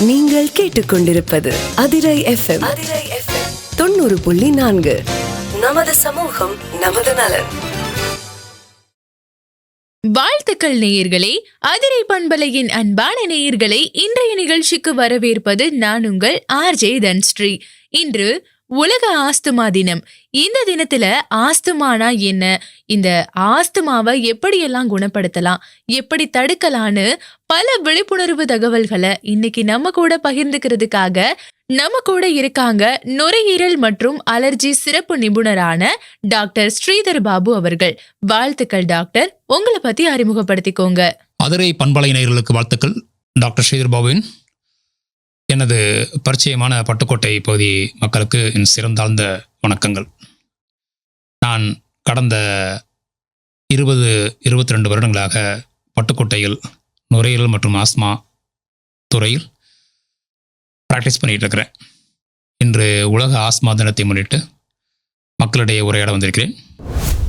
நீங்கள் கேட்டுக்கொண்டிருப்பது Adirai FM Adirai FM தொண்ணூறு புள்ளி நான்கு. நமது சமூகம் நமது நலன். வாழ்த்துக்கள் நேயர்களே அதிரை பண்பலையின் அன்பான நேயர்களை இன்றைய நிகழ்ச்சிக்கு வரவேற்பது நான் உங்கள் ஆர்ஜே தன்ஸ்ரீ. இன்று உலக ஆஸ்துமா தினம். இந்த தினத்துல ஆஸ்துமானா என்ன? இந்த ஆஸ்துமாவை எப்படியெல்லாம் குணப்படுத்தலாம்? எப்படி தடுக்கலான்னு பல விழிப்புணர்வு தகவல்களை இன்னைக்கு நம்ம கூட பகிர்ந்துக்கிறதுக்காக நம்ம கூட இருக்காங்க நுரையீரல் மற்றும் அலர்ஜி சிறப்பு நிபுணரான டாக்டர் ஸ்ரீதர் பாபு அவர்கள். வாழ்த்துக்கள் டாக்டர். உங்களை பத்தி அறிமுகப்படுத்திக்கோங்க. மதுரை பண்பலை நேயர்களுக்கு வாழ்த்துக்கள். டாக்டர் ஸ்ரீதர் பாபுவின் எனது பரிச்சயமான பட்டுக்கோட்டை பகுதி மக்களுக்கு என் சிறந்தாழ்ந்த வணக்கங்கள். நான் கடந்த இருபது இருபத்தி ரெண்டு வருடங்களாக பட்டுக்கோட்டையில் நுரையீரல் மற்றும் ஆஸ்மா துறையில் ப்ராக்டிஸ் பண்ணிகிட்டு இருக்கிறேன். இன்று உலக ஆஸ்மா தினத்தை முன்னிட்டு மக்களிடையே உரையாட வந்திருக்கிறேன்.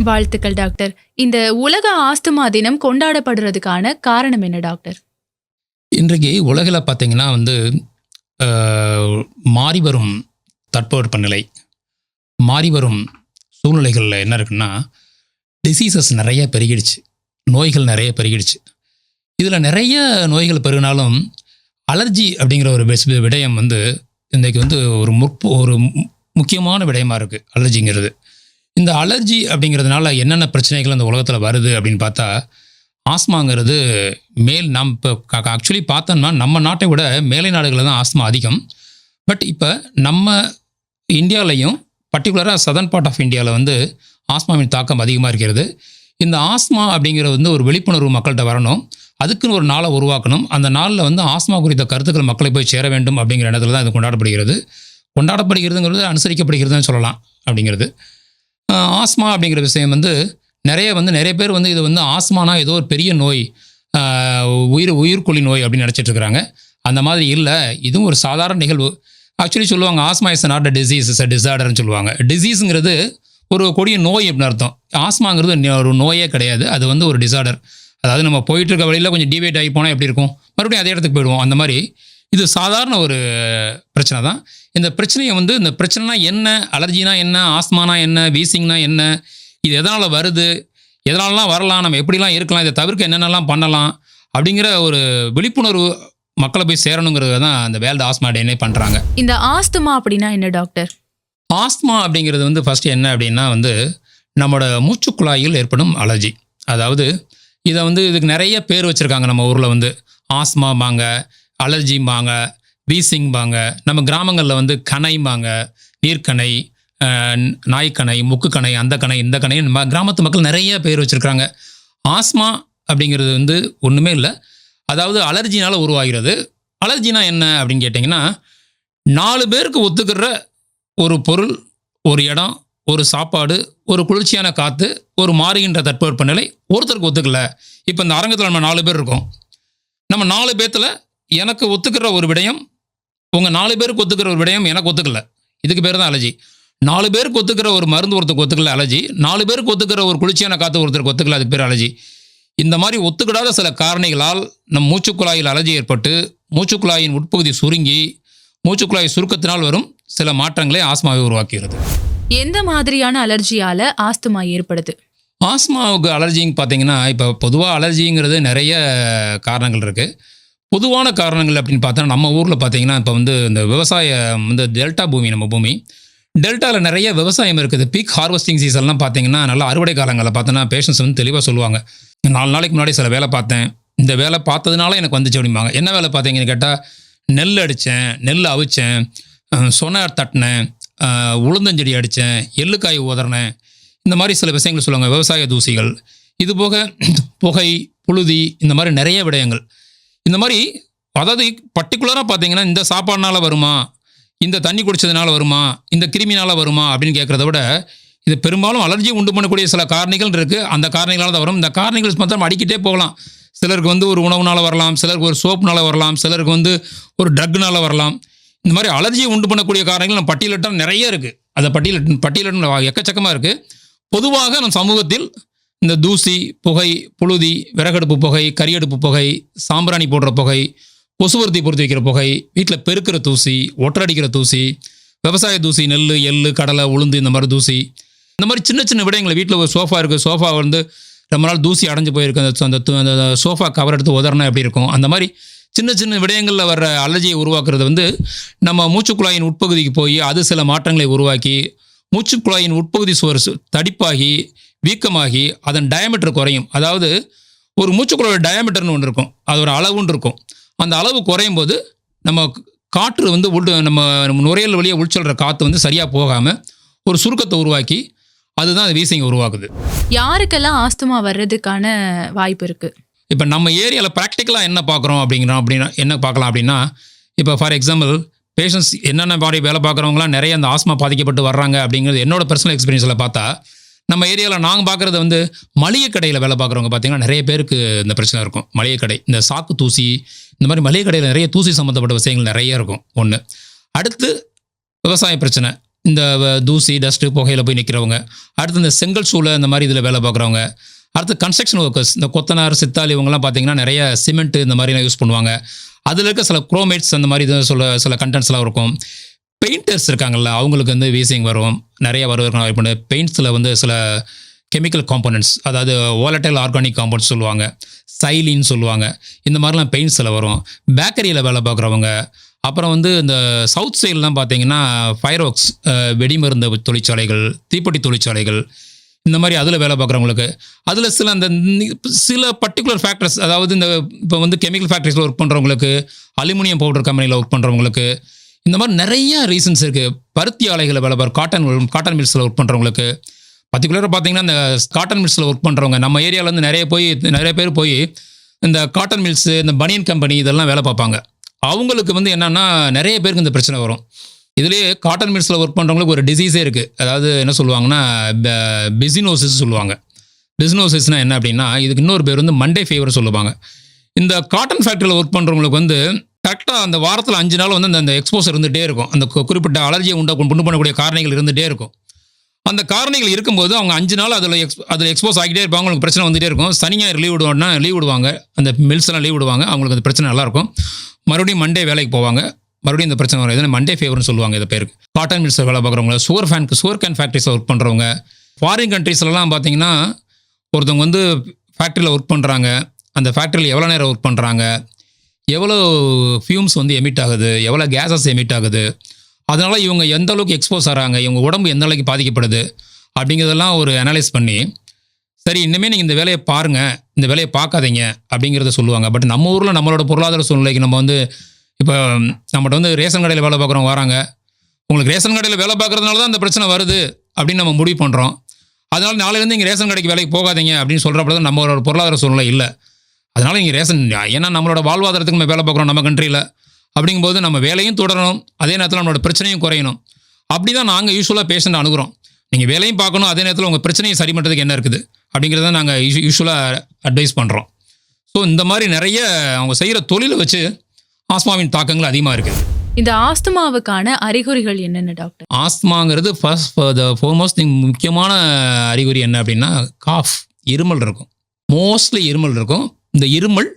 வாழ்த்துக்கள் டாக்டர். இந்த உலக ஆஸ்துமா தினம் கொண்டாடப்படுறதுக்கான காரணம் என்ன டாக்டர்? இன்றைக்கு உலகில் பார்த்தீங்கன்னா வந்து மாறி வரும் தட்பவெப்பநிலை மாறி வரும் சூழ்நிலைகளில் என்ன இருக்குன்னா டிசீசஸ் நிறைய பெருகிடுச்சு நோய்கள் நிறைய பெருகிடுச்சு. இதில் நிறைய நோய்கள் பெருகினாலும் அலர்ஜி அப்படிங்கிற ஒரு விடயம் வந்து இன்றைக்கு வந்து ஒரு முற்பு ஒரு மு- முக்கியமான விடயமாக இருக்குது அலர்ஜிங்கிறது இந்த அலர்ஜி அப்படிங்கிறதுனால என்னென்ன பிரச்சனைகள் அந்த உலகத்தில் வருது அப்படின்னு பார்த்தா ஆஸ்மாங்கிறது மேல் நம் இப்போ ஆக்சுவலி பார்த்தோம்னா நம்ம நாட்டை விட மேலை நாடுகளில் தான் ஆஸ்மா அதிகம். பட் இப்போ நம்ம இந்தியாவிலையும் பர்டிகுலராக சதர்ன் பார்ட் ஆஃப் இந்தியாவில் வந்து ஆஸ்மாவின் தாக்கம் அதிகமாக இருக்கிறது. இந்த ஆஸ்மா அப்படிங்கிறது வந்து ஒரு விழிப்புணர்வு மக்கள்கிட்ட வரணும். அதுக்குன்னு ஒரு நாளை உருவாக்கணும். அந்த நாளில் வந்து ஆஸ்மா குறித்த கருத்துக்கள் மக்களை போய் சேர வேண்டும் அப்படிங்கிற இடத்துல தான் இது கொண்டாடப்படுகிறது. கொண்டாடப்படுகிறதுங்கிறது அனுசரிக்கப்படுகிறதுன்னு சொல்லலாம் அப்படிங்கிறது. ஆஸ்மா அப்படிங்கிற விஷயம் வந்து நிறைய வந்து நிறைய பேர் வந்து இது வந்து ஆஸ்மானா ஏதோ ஒரு பெரிய நோய் உயிர் உயிர்கொல்லி நோய் அப்படின்னு நினச்சிட்டு இருக்கிறாங்க அந்த மாதிரி இல்லை. இதுவும் ஒரு சாதாரண நிகழ்வு. ஆக்சுவலி சொல்லுவாங்க asthma is not a disease is a டிசார்டர்னு சொல்லுவாங்க. டிசீஸுங்கிறது ஒரு கொடிய நோய் அப்படின்னு அர்த்தம். ஆஸ்மாங்கிறது ஒரு நோயே கிடையாது. அது வந்து ஒரு டிசார்டர் அதாவது நம்ம போயிட்டு இருக்க வழியில் கொஞ்சம் டிவேட் ஆகி போனால் எப்படி இருக்கும்? மறுபடியும் அதே இடத்துக்கு போயிடுவோம். அந்த மாதிரி இது சாதாரண ஒரு பிரச்சனை தான். இந்த பிரச்சனையை வந்து இந்த பிரச்சனைனா என்ன? அலர்ஜினா என்ன? ஆஸ்மானா என்ன? வீசிங்னா என்ன? இது எதனால் வருது? எதனாலலாம் வரலாம்? நம்ம எப்படிலாம் இருக்கலாம்? இதை தவிர்க்க என்னென்னலாம் பண்ணலாம்? அப்படிங்கிற ஒரு விழிப்புணர்வு மக்களை போய் சேரணுங்கிறது தான் அந்த வேல்டு ஆஸ்மா டேனே பண்ணுறாங்க இந்த ஆஸ்துமா அப்படின்னா என்ன டாக்டர்? ஆஸ்மா அப்படிங்கிறது வந்து ஃபஸ்ட்டு என்ன அப்படின்னா வந்து நம்மளோட மூச்சுக்குழாயில் ஏற்படும் அலர்ஜி. அதாவது இதை வந்து இதுக்கு நிறைய பேர் வச்சுருக்காங்க நம்ம ஊரில் வந்து. ஆஸ்மாம்பாங்க அலர்ஜிம்பாங்க வீசிங்பாங்க நம்ம கிராமங்களில் வந்து கணைம்பாங்க நீர்க்கணை நாய்க்கணை முக்குக்கணை அந்த கணை இந்த கணை நம்ம கிராமத்து மக்கள் நிறைய பேர் வச்சுருக்காங்க ஆஸ்மா அப்படிங்கிறது வந்து ஒன்றுமே இல்லை. அதாவது அலர்ஜினால் உருவாகிறது. அலர்ஜினா என்ன அப்படின்னு கேட்டிங்கன்னா நாலு பேருக்கு ஒத்துக்கிற ஒரு பொருள் ஒரு இடம் ஒரு சாப்பாடு ஒரு குளிர்ச்சியான காற்று ஒரு மாறுகின்ற தட்பவெப்பநிலை ஒருத்தருக்கு ஒத்துக்கல. இப்போ இந்த அரங்கத்தில் நம்ம நாலு பேர் இருக்கோம். நம்ம நாலு பேர்த்தில் எனக்கு ஒத்துக்கிற ஒரு விடயம் உங்கள் நாலு பேருக்கு ஒத்துக்கிற ஒரு விடயம் எனக்கு ஒத்துக்கல. இதுக்கு பேர் தான் அலர்ஜி. நாலு பேருக்கு ஒத்துக்கிற ஒரு மருந்து ஒருத்தருக்கு ஒத்துக்கல அலர்ஜி. நாலு பேருக்கு ஒத்துக்கிற ஒரு குளிர்ச்சியான காற்று ஒருத்தருக்கு ஒத்துக்கல அதுக்கு பேர் அலர்ஜி. இந்த மாதிரி ஒத்துக்கிடாத சில காரணிகளால் நம் மூச்சுக்குழாயில் அலர்ஜி ஏற்பட்டு மூச்சுக்குழாயின் உட்பகுதி சுருங்கி மூச்சுக்குழாய் சுருக்கத்தினால் வரும் சில மாற்றங்களை ஆஸ்மாவை உருவாக்குகிறது. எந்த மாதிரியான அலர்ஜியால ஆஸ்துமா ஏற்படுது? ஆஸ்மாவுக்கு அலர்ஜின்னு பார்த்தீங்கன்னா இப்போ பொதுவாக அலர்ஜிங்கிறது நிறைய காரணங்கள் இருக்குது பொதுவான காரணங்கள் அப்படின்னு பார்த்தா நம்ம ஊரில் பார்த்தீங்கன்னா இப்போ வந்து இந்த விவசாயம் வந்து டெல்டா பூமி நம்ம பூமி டெல்டாவில் நிறைய விவசாயம் இருக்குது. பீக் ஹார்வெஸ்டிங் சீசன்லாம் பார்த்தீங்கன்னா நல்லா அறுவடை காலங்களில் பார்த்தோன்னா பேஷன்ஸ் வந்து தெளிவாக சொல்லுவாங்க. நாலு நாளைக்கு முன்னாடி சில வேலை பார்த்தேன். இந்த வேலை பார்த்ததுனால எனக்கு வந்துச்சு அப்படிம்பாங்க. என்ன வேலை பார்த்தீங்கன்னு கேட்டால் நெல் அடித்தேன் நெல் அவிச்சேன் அஹ் தட்டினேன் உளுந்தஞ்செடி அடித்தேன் எள்ளுக்காய் உதறினேன். இந்த மாதிரி சில விஷயங்கள் சொல்லுவாங்க. விவசாய தூசிகள். இது போக புகை புழுதி இந்த மாதிரி நிறைய விடயங்கள். இந்த மாதிரி அதாவது பர்டிகுலராக பார்த்தீங்கன்னா இந்த சாப்பாடுனால வருமா? இந்த தண்ணி குடித்ததுனால வருமா? இந்த கிருமினால வருமா? அப்படின்னு கேட்குறத விட இது பெரும்பாலும் அலர்ஜி உண்டு பண்ணக்கூடிய சில காரணிகள் இருக்குது அந்த காரணிகளால் தான் வரும். இந்த காரணிகள் மாத்திரம் அடிக்கிட்டே போகலாம். சிலருக்கு வந்து ஒரு உணவுனால வரலாம். சிலருக்கு ஒரு சோப்புனால வரலாம். சிலருக்கு வந்து ஒரு ட்ரக்னால வரலாம். இந்த மாதிரி அலர்ஜியை உண்டு பண்ணக்கூடிய காரணங்கள் நம்ம பட்டியலிட்டால் நிறைய இருக்குது அதை பட்டியலிட்டு பட்டியலிட்டு எக்கச்சக்கமாக இருக்குது பொதுவாக நம் சமூகத்தில் இந்த தூசி புகை புழுதி விறகடுப்பு புகை கரியடுப்பு புகை சாம்பிராணி போடுற புகை கொசுவர்த்தி பொறுத்து வைக்கிற புகை வீட்டில் பெருக்கிற தூசி ஒட்டரடிக்கிற தூசி விவசாய தூசி நெல் எள்ளு கடலை உளுந்து இந்த மாதிரி தூசி. இந்த மாதிரி சின்ன சின்ன விடயங்களை வீட்டில் ஒரு சோஃபா இருக்குது சோஃபா வந்து ரொம்ப நாள் தூசி அடைஞ்சு போயிருக்கு. அந்த அந்த சோஃபா கவர் எடுத்து உதறினா எப்படி இருக்கும்? அந்த மாதிரி சின்ன சின்ன விடயங்களில் வர்ற அலர்ஜியை உருவாக்குறது வந்து நம்ம மூச்சுக்குழாயின் உட்பகுதிக்கு போய் அது சில மாற்றங்களை உருவாக்கி மூச்சுக்குழாயின் உட்பகுதி சுவர் சு- தடிப்பாகி வீக்கமாகி அதன் டயமீட்டர் குறையும். அதாவது ஒரு மூச்சுக்குழாயோட டயமீட்டர்னு ஒன்று இருக்கும். அதோட அளவுன்னு இருக்கும். அந்த அளவு குறையும் போது நம்ம காற்று வந்து உள் நம்ம நுரையீரல் வழியாக உள்சொல்கிற காற்று வந்து சரியாக போகாமல் ஒரு சுருக்கத்தை உருவாக்கி அதுதான் அது வீசிங் உருவாக்குது. யாருக்கெல்லாம் ஆஸ்துமா வர்றதுக்கான வாய்ப்பு இருக்கு? இப்போ நம்ம ஏரியாவில் ப்ராக்டிக்கலாக என்ன பார்க்குறோம் அப்படிங்கிறோம் அப்படின்னா என்ன பார்க்கலாம் அப்படின்னா இப்போ ஃபார் எக்ஸாம்பிள் பேஷண்ட்ஸ் என்னென்ன மாதிரி வேலை பார்க்குறவங்களாம் நிறைய அந்த ஆஸ்மா பாதிக்கப்பட்டு வர்றாங்க அப்படிங்கிறது என்னோட பர்சனல் எக்ஸ்பீரியன்ஸில் பார்த்தா நம்ம ஏரியாவில் நாங்கள் பார்க்குறது வந்து மளிகை கடையில் வேலை பார்க்குறவங்க பார்த்தீங்கன்னா நிறைய பேருக்கு இந்த பிரச்சனை இருக்கும். மளிகை கடை இந்த சாக்கு தூசி இந்த மாதிரி மளிகை கடையில் நிறைய தூசி சம்மந்தப்பட்ட விஷயங்கள் நிறைய இருக்கும். ஒன்று அடுத்து விவசாய பிரச்சனை. இந்த வ- தூசி டஸ்ட்டு புகையில் போய் நிற்கிறவங்க அடுத்து இந்த செங்கல் சூளை இந்த மாதிரி இதில் வேலை பார்க்குறவங்க அடுத்து கன்ஸ்ட்ரக்ஷன் ஒர்க்கர்ஸ் இந்த கொத்தனார் சித்தாள் இவங்கெல்லாம் பார்த்தீங்கன்னா நிறைய சிமெண்ட்டு இந்த மாதிரிலாம் யூஸ் பண்ணுவாங்க. அதில் இருக்க சில குரோமேட்ஸ் அந்த மாதிரி இது சொல்ல சில கண்டென்ட்ஸ்லாம் இருக்கும். பெயிண்டர்ஸ் இருக்காங்கல்ல அவங்களுக்கு வந்து வீசிங் வரும். நிறைய வருவதற்கான வாய்ப்பு உண்டு. பெயிண்ட்ஸில் வந்து சில கெமிக்கல் காம்பனண்ட்ஸ் அதாவது ஓலட்டைல் ஆர்கானிக் காம்பவுண்ட்ஸ் சொல்லுவாங்க சைலின்னு சொல்லுவாங்க இந்த மாதிரிலாம் பெயிண்ட்ஸில் வரும். பேக்கரியில் வேலை பார்க்குறவங்க அப்புறம் வந்து இந்த சவுத் சைட்லாம் பார்த்தீங்கன்னா ஃபயர் ஒர்க்ஸ் வெடிமருந்து தொழிற்சாலைகள் தீப்பெட்டி தொழிற்சாலைகள் இந்த மாதிரி அதில் வேலை பார்க்குறவங்களுக்கு அதில் சில அந்த சில பர்டிகுலர் ஃபேக்டர்ஸ் அதாவது இந்த இப்போ வந்து கெமிக்கல் ஃபேக்ட்ரிஸில் ஒர்க் பண்ணுறவங்களுக்கு அலுமினியம் பவுடர் கம்பெனியில் ஒர்க் பண்ணுறவங்களுக்கு இந்த மாதிரி நிறைய ரீசன்ஸ் இருக்குது பருத்தி ஆலைகளை வேலை பார்க்க காட்டன் காட்டன் மில்ஸில் ஒர்க் பண்ணுறவங்களுக்கு பர்டிகுலராக பார்த்தீங்கன்னா இந்த காட்டன் மில்ஸில் ஒர்க் பண்ணுறவங்க நம்ம ஏரியாவிலேருந்து நிறைய போய் நிறைய பேர் போய் இந்த காட்டன் மில்ஸு இந்த பனியன் கம்பெனி இதெல்லாம் வேலை பார்ப்பாங்க. அவங்களுக்கு வந்து என்னென்னா நிறைய பேருக்கு இந்த பிரச்சனை வரும். இதுலேயே காட்டன் மில்ஸில் ஒர்க் பண்ணுறவங்களுக்கு ஒரு டிசீஸே இருக்குது அதாவது என்ன சொல்லுவாங்கன்னா பிசினோசிஸ் சொல்லுவாங்க. பிசினோசிஸ்னால் என்ன அப்படின்னா இதுக்கு இன்னொரு பேர் வந்து மண்டே ஃபீவர் சொல்லுவாங்க. இந்த காட்டன் ஃபேக்ட்ரியில் ஒர்க் பண்ணுறவங்களுக்கு வந்து கரெக்டாக அந்த வாரத்தில் அஞ்சு நாள் வந்து அந்த- அந்த எக்ஸ்போஸ் இருந்துகிட்டே இருக்கும். அந்த குறிப்பிட்ட அலர்ஜியை உண்டா உண்டு பண்ணக்கூடிய காரணிகள் இருந்துகிட்டே இருக்கும். அந்த காரணிகள் இருக்கும்போது அவங்க அஞ்சு நாள் அதில் எக்ஸ் அதில் எக்ஸ்போஸ் ஆகிட்டே இருப்பாங்க அவங்களுக்கு பிரச்சனை வந்துட்டே இருக்கும். சனியாக லீவ் விடுவோம்னா லீவ் விடுவாங்க. அந்த மில்ஸ் எல்லாம் லீவ் விடுவாங்க. அவங்களுக்கு அந்த பிரச்சனை நல்லாயிருக்கும் மறுபடியும் மண்டே வேலைக்கு போவாங்க. மறுபடியும் இந்த பிரச்சனை வரும். எதுனா மண்டே ஃபேவர்னு சொல்லுவாங்க இதை பேருக்கு. காட்டன் மில்ஸில் வேலை பார்க்குறவங்க சுவர் ஃபேன் சுவர் கேன் ஃபேக்ட்ரிஸில் ஒர்க் பண்ணுறவங்க ஃபாரின் கண்ட்ரீஸ்லலாம் பார்த்தீங்கன்னா ஒருத்தவங்க வந்து ஃபேக்ட்ரியில் ஒர்க் பண்ணுறாங்க அந்த ஃபேக்ட்ரியில் எவ்வளோ நேரம் ஒர்க் பண்ணுறாங்க எவ்வளோ ஃபியூம்ஸ் வந்து எமிட் ஆகுது எவ்வளோ கேஸஸ் எமிட் ஆகுது அதனால் இவங்க எந்த அளவுக்கு எக்ஸ்போஸ் ஆகிறாங்க இவங்க உடம்பு எந்த அளவுக்கு பாதிக்கப்படுது அப்படிங்கிறதெல்லாம் ஒரு அனலைஸ் பண்ணி சரி இனிமேல் நீங்கள் இந்த வேலையை பாருங்கள் இந்த வேலையை பார்க்காதீங்க அப்படிங்கிறத சொல்லுவாங்க. பட் நம்ம ஊரில் நம்மளோட பொருளாதார சூழ்நிலைக்கு நம்ம வந்து இப்போ நம்மகிட்ட வந்து ரேஷன் கடையில் வேலை பார்க்குறவங்க வராங்க. உங்களுக்கு ரேஷன் கடையில் வேலை பார்க்குறதுனால தான் அந்த பிரச்சனை வருது அப்படின்னு நம்ம முடிவு பண்ணுறோம் அதனால் நாளையிலேருந்து இங்கே ரேஷன் கடைக்கு வேலைக்கு போகாதீங்க அப்படின்னு சொல்கிறப்ப தான் நம்மளோட பொருளாதார சூழ்நிலை இல்லை. அதனால இங்கே ரேஷன் ஏன்னா நம்மளோட வாழ்வாதாரத்துக்கு நம்ம வேலை பார்க்குறோம் நம்ம கண்ட்ரியில் அப்படிங்கும்போது நம்ம வேலையும் தொடரணும் அதே நேரத்தில் நம்மளோட பிரச்சனையும் குறையணும். அப்படி தான் நாங்கள் யூஸ்வலாக பேஷண்ட் அணுகுறோம். நீங்கள் வேலையும் பார்க்கணும் அதே நேரத்தில் உங்கள் பிரச்சனையை சரி பண்ணுறதுக்கு என்ன இருக்குது? அப்படிங்கிறத நாங்கள் யூஸ்வலாக அட்வைஸ் பண்ணுறோம் ஸோ இந்த மாதிரி நிறைய அவங்க செய்கிற தொழிலை வச்சு ஆஸ்மாவின் தாக்கங்கள் அதிகமாக இருக்குது இந்த ஆஸ்துமாவுக்கான அறிகுறிகள் என்னென்ன டாக்டர்? ஆஸ்மாங்கிறது ஃபர்ஸ்ட் த ஃபோர்மோஸ்ட் திங் முக்கியமான அறிகுறி என்ன அப்படின்னா காஃப் இருமல் இருக்கும். மோஸ்ட்லி இருமல் இருக்கும். இந்த இருமல்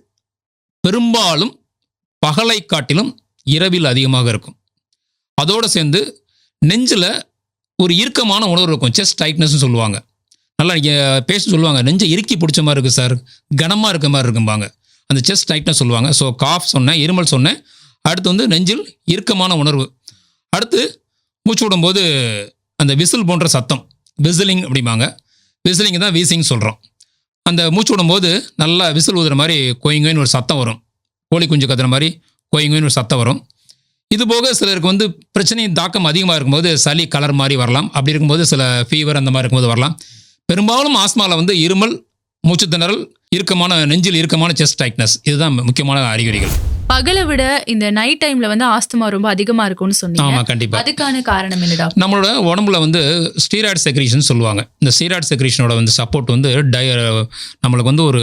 பெரும்பாலும் பகலை காட்டிலும் இரவில் அதிகமாக இருக்கும். அதோடு சேர்ந்து நெஞ்சில் ஒரு இறுக்கமான உணர்வு இருக்கும். செஸ்ட் டைட்னஸ்னு சொல்லுவாங்க. நல்லா பேச சொல்லுவாங்க. நெஞ்சை இறுக்கி பிடிச்ச மாதிரி இருக்குது சார் கனமாக இருக்க மாதிரி இருக்கும்பாங்க. அந்த செஸ்ட் டைட்னஸ் சொல்லுவாங்க. ஸோ காஃப் சொன்னேன் இருமல் சொன்னேன். அடுத்து வந்து நெஞ்சில் இறுக்கமான உணர்வு. அடுத்து மூச்சு விடும்போது அந்த விசில் போன்ற சத்தம். விசிலிங் அப்படிம்பாங்க. விசிலிங் தான் வீசிங் சொல்கிறோம் அந்த மூச்சு விடும்போது நல்லா விசில் ஊதுற மாதிரி கொய்ங்கோயின்னு ஒரு சத்தம் வரும். கோழி குஞ்சு கத்துற மாதிரி கொய்ங்கோயின்னு ஒரு சத்தம் வரும். இது போக சிலருக்கு வந்து பிரச்சனையின் தாக்கம் அதிகமாக இருக்கும்போது சளி கலர் மாதிரி வரலாம். அப்படி இருக்கும்போது சில ஃபீவர் அந்த மாதிரி இருக்கும்போது வரலாம். பெரும்பாலும் ஆஸ்மாவில் வந்து இருமல் மூச்சு திணறல் இறுக்கமான நெஞ்சில் இறுக்கமான செஸ்ட் டைட்னஸ் இதுதான் முக்கியமான அறிகுறிகள். பகலை விட இந்த நைட் டைம்ல வந்து ஆஸ்துமா ரொம்ப அதிகமா இருக்கும்னு சொன்னீங்க. ஆமாம் கண்டிப்பாக அதுக்கான காரணம் என்ன டாக்டர் நம்மளோட உடம்புல வந்து ஸ்டீராய்டு செக்ரீஷன் சொல்லுவாங்க. இந்த ஸ்டீராய்டு செக்ரீஷனோட வந்து சப்போர்ட் வந்து டய நம்மளுக்கு வந்து ஒரு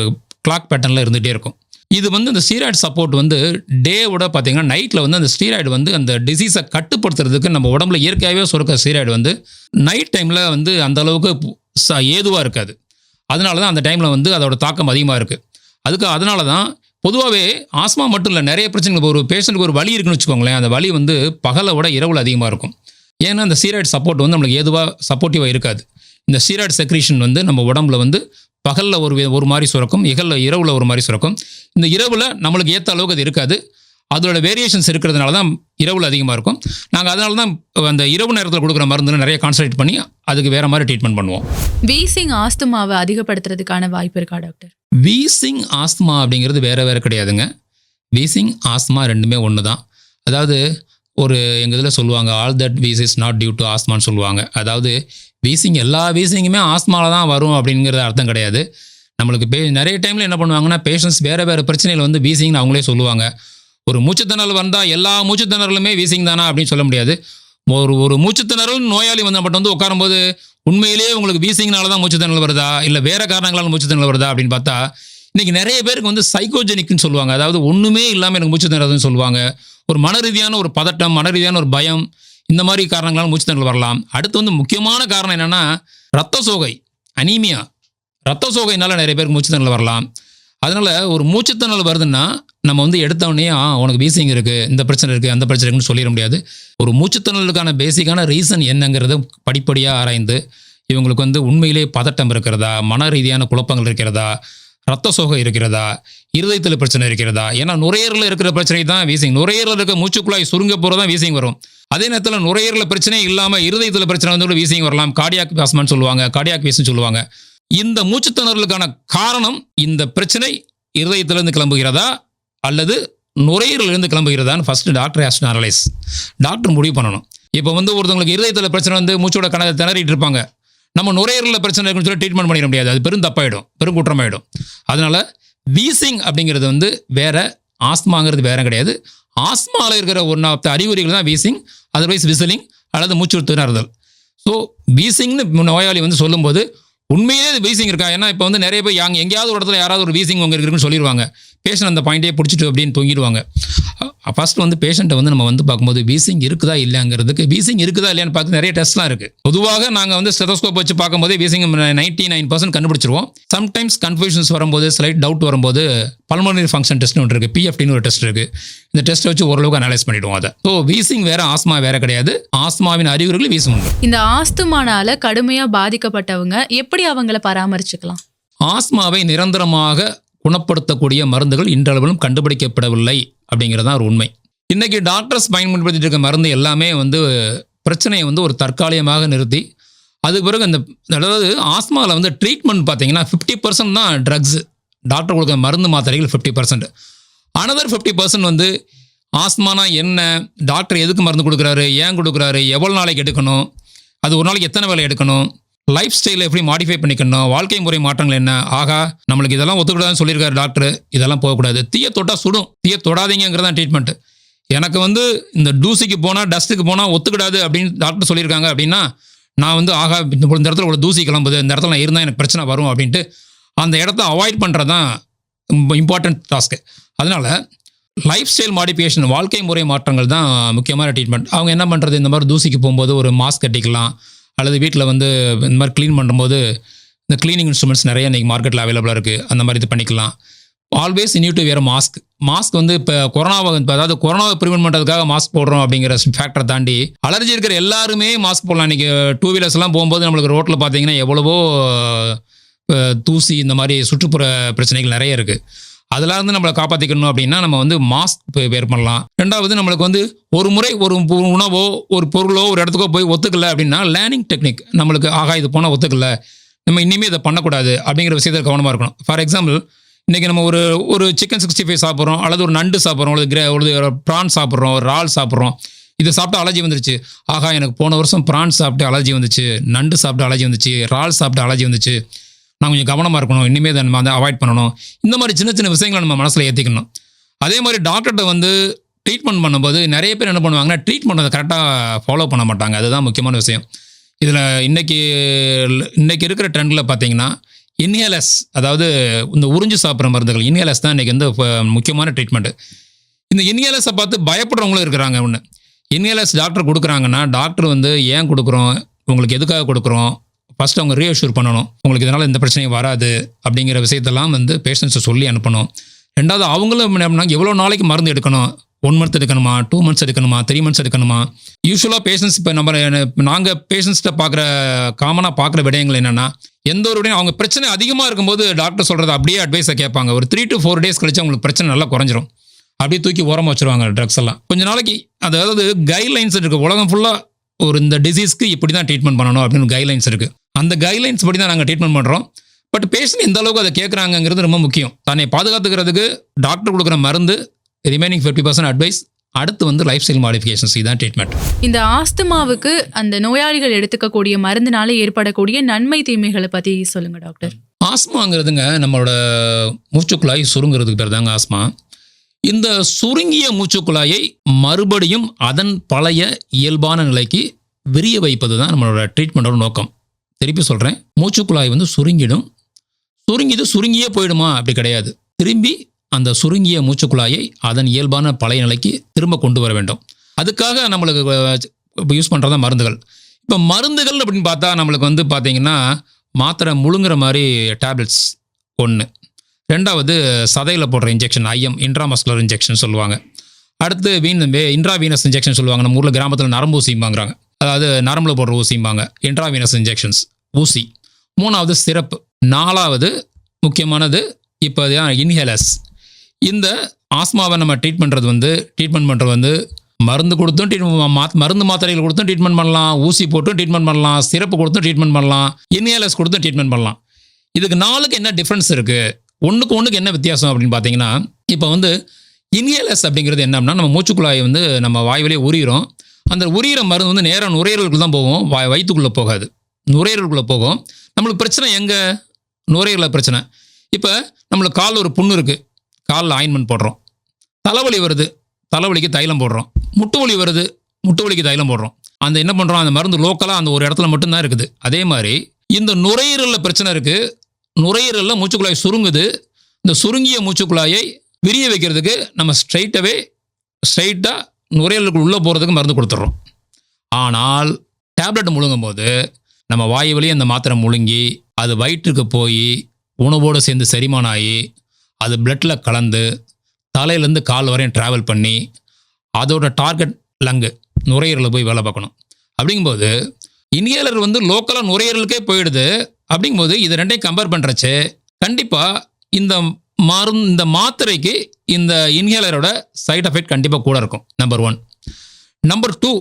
கிளாக் பேட்டர்னில் இருந்துகிட்டே இருக்கும். இது வந்து இந்த ஸ்டீராய்டு சப்போர்ட் வந்து டேவோட பார்த்தீங்கன்னா நைட்டில் வந்து அந்த ஸ்டீராய்டு வந்து அந்த டிசீஸை கட்டுப்படுத்துறதுக்கு நம்ம உடம்புல இயற்கையாகவே சுரக்க ஸ்டீராய்டு வந்து நைட் டைமில் வந்து அந்த அளவுக்கு ஏதுவாக இருக்காது. அதனால தான் அந்த டைமில் வந்து அதோட தாக்கம் அதிகமாக இருக்குது அதுக்கு அதனால தான் பொதுவாகவே ஆஸ்மா மட்டும் இல்லை நிறைய பிரச்சனைகள் ஒரு பேஷண்ட்டுக்கு ஒரு வலி இருக்குன்னு வச்சுக்கோங்களேன். அந்த வலி வந்து பகலை விட இரவில் அதிகமாக இருக்கும். ஏன்னா அந்த ஸ்டீராய்டு சப்போர்ட் வந்து நம்மளுக்கு எதுவாக சப்போர்ட்டிவாக இருக்காது. இந்த ஸ்டீராய்டு செக்ரீஷன் வந்து நம்ம உடம்புல வந்து பகலில் ஒரு ஒரு மாதிரி சுரக்கும் இகல்ல இரவில் ஒரு மாதிரி சுரக்கும். இந்த இரவில் நம்மளுக்கு ஏற்ற அளவுக்கு அது இருக்காது. அதோட வேரியேஷன்ஸ் இருக்கிறதுனால தான் இரவுல அதிகமாக இருக்கும். நாங்கள் அதனால தான் அந்த இரவு நேரத்தில் கொடுக்குற மருந்து நிறைய கான்சன்ட்ரேட் பண்ணி அதுக்கு வேற மாதிரி ட்ரீட்மெண்ட் பண்ணுவோம். வீசிங் ஆஸ்துமாவை அதிகப்படுத்துறதுக்கான வாய்ப்பு இருக்கா டாக்டர் வீசிங் ஆஸ்துமா அப்படிங்கிறது வேற வேற கிடையாதுங்க. வீசிங் ஆஸ்துமா ரெண்டுமே ஒன்று தான் அதாவது ஒரு எங்கள் இதில் சொல்லுவாங்க all that wheeze is not due to ஆஸ்மான்னு சொல்லுவாங்க. அதாவது வீசிங் எல்லா வீசிங்குமே ஆஸ்மாவில் தான் வரும் அப்படிங்கிறது அர்த்தம் கிடையாது. நம்மளுக்கு பே நிறைய டைமில் என்ன பண்ணுவாங்கன்னா பேஷண்ட்ஸ் வேறு வேறு பிரச்சனைகள் வந்து வீசிங்னு அவங்களே சொல்லுவாங்க. ஒரு மூச்சுத்திணறல் வந்தால் எல்லா மூச்சுத்திணறலுமே வீசிங் தானா அப்படின்னு சொல்ல முடியாது. ஒரு ஒரு மூச்சுத்திணறல் நோயாளி வந்து மட்டும் வந்து உட்காரும்போது உண்மையிலேயே உங்களுக்கு வீசிங்னால தான் மூச்சுத்திணறல் வருதா? இல்லை வேற காரணங்களால மூச்சுத்திணறல் வருதா அப்படின்னு பார்த்தா இன்னைக்கு நிறைய பேருக்கு வந்து சைக்கோஜெனிக்னு சொல்லுவாங்க. அதாவது ஒன்றுமே இல்லாமல் எனக்கு மூச்சுத்திணறதுன்னு சொல்லுவாங்க. ஒரு மன ரீதியான ஒரு பதட்டம் மன ரீதியான ஒரு பயம் இந்த மாதிரி காரணங்களால் மூச்சுத்திணறல் வரலாம். அடுத்து வந்து முக்கியமான காரணம் என்னன்னா ரத்த சோகை அனீமியா. ரத்த சோகைனால நிறைய பேருக்கு மூச்சுத்திணறல் வரலாம். அதனால ஒரு மூச்சுத்திணறல் வருதுன்னா நம்ம வந்து எடுத்த உடனே ஆ உனக்கு வீசிங் இருக்கு இந்த பிரச்சனை இருக்கு அந்த பிரச்சனை இருக்குன்னு சொல்லிட முடியாது. ஒரு மூச்சுத்திணறலுக்கான பேசிக்கான ரீசன் என்னங்கிறத படிப்படியாக ஆராய்ந்து இவங்களுக்கு வந்து உண்மையிலே பதட்டம் இருக்கிறதா மன ரீதியான குழப்பங்கள் இருக்கிறதா ரத்த சோகை இருக்கிறதா இருதயத்தில் பிரச்சனை இருக்கிறதா? ஏன்னா நுரையீரலில் இருக்கிற பிரச்சனை தான் வீசிங் நுரையீரலில் இருக்க மூச்சுக்குழாய் சுருங்க போகிறது தான் வீசிங் வரும். அதே நேரத்தில் நுரையீரலில் பிரச்சனை இல்லாமல் இருதயத்தில் பிரச்சனை வந்து கூட வீசிங் வரலாம். கார்டியாக் பாஸ்மான்னு சொல்லுவாங்க கார்டியாக் வீசுன்னு சொல்லுவாங்க. இந்த மூச்சுத்திணறலுக்கான காரணம் இந்த பிரச்சனை இருதயத்திலிருந்து கிளம்புகிறதா அல்லது நுரையீரலிருந்து கிளம்புகிறதான்னு first doctor has analyse doctor முடிவு பண்ணணும். இப்போ வந்து ஒருத்தவங்களுக்கு இருதயத்தில் பிரச்சனை வந்து மூச்சோட கணக்கு திணறிட்டு இருப்பாங்க. நம்ம நுரையீரலில் பிரச்சனை இருக்குன்னு சொல்லி ட்ரீட்மெண்ட் பண்ணிட முடியாது. அது பெரும் தப்பாயிடும். பெரும் குற்றமாயிடும். அதனால வீசிங் அப்படிங்கிறது வந்து வேற ஆஸ்மாங்கிறது வேற கிடையாது. ஆஸ்மாவில் இருக்கிற ஒன் ஆஃப் த அறிகுறிகள் தான் வீசிங் அதர்வைஸ் விசிலிங் அல்லது மூச்சு திணறுதல். ஸோ வீசிங்னு நோயாளி வந்து சொல்லும்போது உண்மையிலே இது பீசிங் இருக்கா? ஏன்னா இப்போ வந்து நிறைய பேர் யாங்க எங்கேயாவது ஒரு இடத்துல யாராவது ஒரு பீசிங் உங்க இருக்குன்னு சொல்லிடுவாங்க பேஷண்ட் அந்த பாயிண்டே பிடிச்சிட்டு அப்படின்னு தொங்கிடுவாங்க. ஃபர்ஸ்ட் வந்து பேஷண்ட்டை வந்து நம்ம வந்து பார்க்கும்போது வீசிங் இருக்குதா இல்லைங்கிறதுக்கு வீசிங் இருக்குதா இல்லையான்னு பார்த்து நிறைய டெஸ்ட்லாம் இருக்குது பொதுவாக நாங்கள் வந்து ஸ்டெதோஸ்கோப் வச்சு பார்க்கும்போது வீசிங் நைன்டி நைன் பர்சன்ட் கண்டுபிடிச்சிருவோம். சம்டைம்ஸ் கன்ஃபியூஷன்ஸ் வரும்போது ஸ்லைட் டவுட் வரும்போது பல்மனரி ஃபங்க்ஷன் டெஸ்ட்னு ஒன்று இருக்குது பிஎஃப்டின்னு ஒரு டெஸ்ட் இருக்குது இந்த டெஸ்ட்டை வச்சு ஓரளவுக்கு அனலைஸ் பண்ணிடுவோம் அதை. ஸோ வீசிங் வேற ஆஸ்மா வேற கிடையாது. ஆஸ்மாவின் அறிகுறிகள் உண்டு. இந்த ஆஸ்துமானால கடுமையா பாதிக்கப்பட்டவங்க எப்படி அவங்கள பராமரிச்சுக்கலாம்? ஆஸ்மாவை நிரந்தரமாக குணப்படுத்தக்கூடிய மருந்துகள் இன்றளவிலும் கண்டுபிடிக்கப்படவில்லை அப்படிங்கிறது தான் ஒரு உண்மை. இன்னைக்கு டாக்டர்ஸ் பயன்படுத்திட்டு இருக்க மருந்து எல்லாமே வந்து பிரச்சனையை வந்து ஒரு தற்காலிகமாக நிறுத்தி அதுக்கு பிறகு அந்த அதாவது ஆஸ்மாவில் வந்து ட்ரீட்மெண்ட் பார்த்தீங்கன்னா ஃபிஃப்டி பர்சன்ட் தான் ட்ரக்ஸ் டாக்டர் கொடுக்குற மருந்து மாத்திரைகள் fifty percent another fifty percent வந்து ஆஸ்மானா என்ன டாக்டர் எதுக்கு மருந்து கொடுக்குறாரு ஏன் கொடுக்குறாரு எவ்வளோ நாளைக்கு எடுக்கணும் அது ஒரு நாளைக்கு எத்தனை வேலை எடுக்கணும் லைஃப் ஸ்டைலை எப்படி மாடிஃபை பண்ணிக்கணும்? வாழ்க்கை முறை மாற்றங்கள் என்ன? ஆகா நம்மளுக்கு இதெல்லாம் ஒத்துக்கூடாதுன்னு சொல்லியிருக்காரு டாக்டர் இதெல்லாம் போகக்கூடாது. தீய தொட்டா சுடும். தீய தொடாதீங்கிறதான் ட்ரீட்மெண்ட் எனக்கு வந்து இந்த தூசிக்கு போனால் டஸ்ட்டுக்கு போனால் ஒத்துக்கிடாது அப்படின்னு டாக்டர் சொல்லியிருக்காங்க அப்படின்னா நான் வந்து ஆகா இந்த இடத்துல ஒரு தூசி கிளம்புது. இந்த இடத்துல நான் இருந்தால் எனக்கு பிரச்சனை வரும் அப்படின்ட்டு அந்த இடத்த அவாய்ட் பண்ணுறது தான் இம்பார்ட்டன்ட் டாஸ்க்கு அதனால லைஃப் ஸ்டைல் மாடிஃபிகேஷன் வாழ்க்கை முறை மாற்றங்கள் தான் முக்கியமான ட்ரீட்மெண்ட் அவங்க என்ன பண்ணுறது இந்த மாதிரி தூசிக்கு போகும்போது ஒரு மாஸ்க் கட்டிக்கலாம். அல்லது வீட்டில் வந்து இந்த மாதிரி க்ளீன் பண்ணும்போது இந்த க்ளீனிங் இன்ஸ்ட்ருமெண்ட்ஸ் நிறைய இன்றைக்கி மார்க்கெட்டில் அவைலபிளாக இருக்குது அந்த மாதிரி இது பண்ணிக்கலாம். ஆல்வேஸ் இன்யூ டு வேர் மாஸ்க் மாஸ்க் வந்து இப்போ கொரோனாவை இப்போ அதாவது கொரோனாவை ப்ரிவென்ட் பண்ணுறதுக்காக மாஸ்க் போடுறோம் அப்படிங்கிற ஃபேக்டரை தாண்டி அலர்ஜி இருக்கிற எல்லாருமே மாஸ்க் போடலாம். இன்றைக்கி டூ வீலர்ஸ்லாம் போகும்போது நம்மளுக்கு ரோட்டில் பார்த்தீங்கன்னா எவ்வளவோ தூசி இந்த மாதிரி சுற்றுப்புற பிரச்சனைகள் நிறைய இருக்குது அதெல்லாம் வந்து நம்மளை காப்பாற்றிக்கணும் அப்படின்னா நம்ம வந்து மாஸ்க் வேர் பண்ணலாம். ரெண்டாவது நம்மளுக்கு வந்து ஒரு முறை ஒரு உணவோ ஒரு பொருளோ ஒரு இடத்துக்கோ போய் ஒத்துக்கல அப்படின்னா லேர்னிங் டெக்னிக் நம்மளுக்கு ஆகா இது போனால் ஒத்துக்கல. நம்ம இனிமேல் இதை பண்ணக்கூடாது அப்படிங்கிற விஷயத்தில் கவனமாக இருக்கணும். ஃபார் எக்ஸாம்பிள் இன்றைக்கி நம்ம ஒரு ஒரு சிக்கன் சிக்ஸ்டி ஃபைவ் சாப்பிட்றோம் அல்லது ஒரு நண்டு சாப்பிட்றோம் அல்லது கிரே ஒரு ப்ரான் சாப்பிட்றோம் ஒரு இறால் சாப்பிட்றோம். இதை சாப்பிட்டு அலர்ஜி வந்துருச்சு. ஆகா எனக்கு போன வருஷம் ப்ரான் சாப்பிட்டு அலர்ஜி வந்துச்சு நண்டு சாப்பிட்டு அலர்ஜி வந்துச்சு இறால் சாப்பிட்டு அலர்ஜி வந்துச்சு. நான் கொஞ்சம் கவனமாக இருக்கணும். இனிமேல் அதை நம்ம வந்து அவாய்ட் பண்ணணும். இந்த மாதிரி சின்ன சின்ன விஷயங்களை நம்ம மனசில் ஏற்றிக்கணும் அதே மாதிரி டாக்டர்கிட்ட வந்து ட்ரீட்மெண்ட் பண்ணும்போது நிறைய பேர் என்ன பண்ணுவாங்கன்னா ட்ரீட்மெண்ட் அதை கரெக்டாக ஃபாலோ பண்ண மாட்டாங்க. அதுதான் முக்கியமான விஷயம். இதில் இன்றைக்கி இன்னைக்கு இருக்கிற ட்ரெண்டில் பார்த்தீங்கன்னா இன்ஹேலஸ் அதாவது இந்த உறிஞ்சு சாப்பிட்ற மருந்துகள் இன்ஹேலஸ் தான் இன்றைக்கி வந்து முக்கியமான ட்ரீட்மெண்ட்டு இந்த இன்ஹேலஸை பார்த்து பயப்படுறவங்களும் இருக்கிறாங்க ஒன்று இன்ஹேலஸ் டாக்டர் கொடுக்குறாங்கன்னா டாக்டர் வந்து ஏன் கொடுக்குறோம்? உங்களுக்கு எதுக்காக கொடுக்குறோம்? ஃபஸ்ட்டு அவங்க ரீஅஷ்யூர் பண்ணணும். உங்களுக்கு இதனால் எந்த பிரச்சனையும் வராது அப்படிங்கிற விஷயத்தெல்லாம் வந்து பேஷண்ட்ஸை சொல்லி அனுப்பணும். ரெண்டாவது அவங்களும் என்ன எவ்வளோ நாளைக்கு மருந்து எடுக்கணும்? ஒன் மந்த் எடுக்கணுமா? டூ மந்த்ஸ் எடுக்கணுமா? த்ரீ மந்த்ஸ் எடுக்கணுமா? யூஸ்வலாக பேஷண்ட்ஸ் இப்போ நம்ம நாங்கள் பேஷண்ட்ஸ்கிட்ட பார்க்குற காமனாக பார்க்குற விடயங்கள் என்னென்னா எந்த ஒரு விடையும் அவங்க பிரச்சனை அதிகமாக இருக்கும்போது டாக்டர் சொல்கிறது அப்படியே அட்வைஸை கேட்பாங்க. ஒரு த்ரீ டு ஃபோர் டேஸ் கழிச்சு அவங்களுக்கு பிரச்சனை நல்லா குறைஞ்சிரும். அப்படியே தூக்கி ஓரமாக வச்சுருவாங்க ட்ரக்ஸ் எல்லாம். கொஞ்ச நாளைக்கு அதாவது கைட்லைன்ஸ் இருக்குது உலகம் ஃபுல்லாக ஒரு இந்த டிசீஸ்க்கு இப்படி தான் ட்ரீட்மெண்ட் பண்ணணும் அப்படின்னு கைட்லைன்ஸ் இருக்குது அந்த கைட்லைன்ஸ் படி தான் நாங்கள் ட்ரீட்மெண்ட் பண்ணுறோம் பட் பேஷண்ட் எந்த அளவுக்கு அதை கேட்குறாங்கங்கிறது ரொம்ப முக்கியம். தன்னை பாதுகாத்துக்கிறதுக்கு டாக்டர் கொடுக்குற மருந்து ரிமைனிங் ஃபிஃப்டி பர்சன்ட் அட்வைஸ் அடுத்து வந்து லைஃப் ஸ்டைல் மாடிஃபிகேஷன்ஸ் இதுதான் ட்ரீட்மெண்ட் இந்த ஆஸ்துமாவுக்கு அந்த நோயாளிகள் எடுத்துக்கக்கூடிய மருந்தினால ஏற்படக்கூடிய நன்மை தீமைகளை பத்தி சொல்லுங்க டாக்டர் ஆஸ்மாங்கிறதுங்க நம்மளோட மூச்சுக்குழாய் சுருங்குறதுக்கு பேர் தாங்க ஆஸ்மா இந்த சுருங்கிய மூச்சுக்குழாயை மறுபடியும் அதன் பழைய இயல்பான நிலைக்கு விரிய வைப்பது தான் நம்மளோட ட்ரீட்மெண்ட்டோட நோக்கம். திருப்பி சொல்கிறேன் மூச்சுக்குழாய் வந்து சுருங்கிடும். சுருங்கிது சுருங்கியே போயிடுமா? அப்படி கிடையாது. திரும்பி அந்த சுருங்கிய மூச்சுக்குழாயை அதன் இயல்பான பழைய நிலைக்கு திரும்ப கொண்டு வர வேண்டும். அதுக்காக நம்மளுக்கு இப்போ யூஸ் பண்ணுறது தான் மருந்துகள். இப்போ மருந்துகள் அப்படின்னு பார்த்தா நம்மளுக்கு வந்து பார்த்தீங்கன்னா மாத்திரை முழுங்குற மாதிரி டேப்லெட்ஸ் ஒன்று ரெண்டாவது சதையில் போடுற இன்ஜெக்ஷன் ஐஎம் இன்ட்ராமஸ்குலர் இன்ஜெக்ஷன் சொல்லுவாங்க. அடுத்து வீண் இன்ட்ராவீனஸ் இன்ஜெக்ஷன் சொல்லுவாங்க. நம்ம ஊரில் கிராமத்தில் நரம்பூசிம்பாங்கிறாங்க அதாவது நரம்பில் போடுற ஊசிம்பாங்க. இன்ட்ராவினஸ் இன்ஜெக்ஷன்ஸ் ஊசி. மூணாவது சிறப்பு. நாலாவது முக்கியமானது இப்போ இன்ஹேலர்ஸ் இந்த ஆஸ்மாவை நம்ம ட்ரீட் பண்ணுறது வந்து ட்ரீட்மெண்ட் பண்ணுறது வந்து மருந்து கொடுத்தும் ட்ரீட்மெண்ட் மருந்து மாத்திரைகள் கொடுத்தும் ட்ரீட்மெண்ட் பண்ணலாம். ஊசி போட்டும் ட்ரீட்மெண்ட் பண்ணலாம். சிறப்பு கொடுத்தும் ட்ரீட்மெண்ட் பண்ணலாம். இன்ஹேலர்ஸ் கொடுத்தும் ட்ரீட்மெண்ட் பண்ணலாம். இதுக்கு நாளுக்கு என்ன டிஃப்ரென்ஸ் இருக்குது ஒன்றுக்கு ஒன்றுக்கு என்ன வித்தியாசம் அப்படின்னு பார்த்தீங்கன்னா இப்போ வந்து இன்ஹேலர்ஸ் அப்படிங்கிறது என்ன அப்படின்னா நம்ம மூச்சுக்குழாயை வந்து நம்ம வாய் வழியே உரியிறோம் அந்த உரியிற மருந்து வந்து நேராக நுரையீரலுக்கு தான் போகும். வாய் வயிற்றுக்குள்ளே போகாது. நுரையீரலுக்குள்ளே போகும். நம்மளுக்கு பிரச்சனை எங்கே? நுரையீரலில் பிரச்சனை. இப்போ நம்மளுக்கு காலில் ஒரு புண்ணு இருக்குது காலில் ஆயின்மெண்ட் போடுறோம். தலைவலி வருது. தலைவலிக்கு தைலம் போடுறோம். முட்டு வலி வருது. முட்டு வலிக்கு தைலம் போடுறோம். அந்த என்ன பண்ணுறோம் அந்த மருந்து லோக்கலாக அந்த ஒரு இடத்துல மட்டும்தான் இருக்குது. அதே மாதிரி இந்த நுரையீரலில் பிரச்சனை இருக்குது நுரையீரலில் மூச்சுக்குழாய் சுருங்குது. இந்த சுருங்கிய மூச்சுக்குழாயை விரிய வைக்கிறதுக்கு நம்ம ஸ்ட்ரைட்டாகவே ஸ்ட்ரைட்டாக நுரையீரலுக்கு உள்ளே போகிறதுக்கு மருந்து கொடுத்துட்றோம். ஆனால் டேப்லெட் முழுங்கும் போது நம்ம வாய் வழியே அந்த மாத்திரை முழுங்கி அது வயிற்றுக்கு போய் உணவோடு சேர்ந்து செரிமானம் ஆகி அது பிளட்டில் கலந்து தலையிலேருந்து கால் வரையும் ட்ராவல் பண்ணி அதோட டார்கெட் லங்கு நுரையீரலில் போய் வேலை பார்க்கணும். அப்படிங்கும்போது இன்ஹேலர் வந்து லோக்கலாக நுரையீரலுக்கே போயிடுது. அப்படிங்கும்போது இது ரெண்டையும் கம்பேர் பண்ணுறச்சு கண்டிப்பாக இந்த மருந்து இந்த மாத்திரைக்கு இந்த இன்ஹேலரோட சைட் எஃபெக்ட் கண்டிப்பாக கூட இருக்கும் நம்பர் ஒன் நம்பர் டூ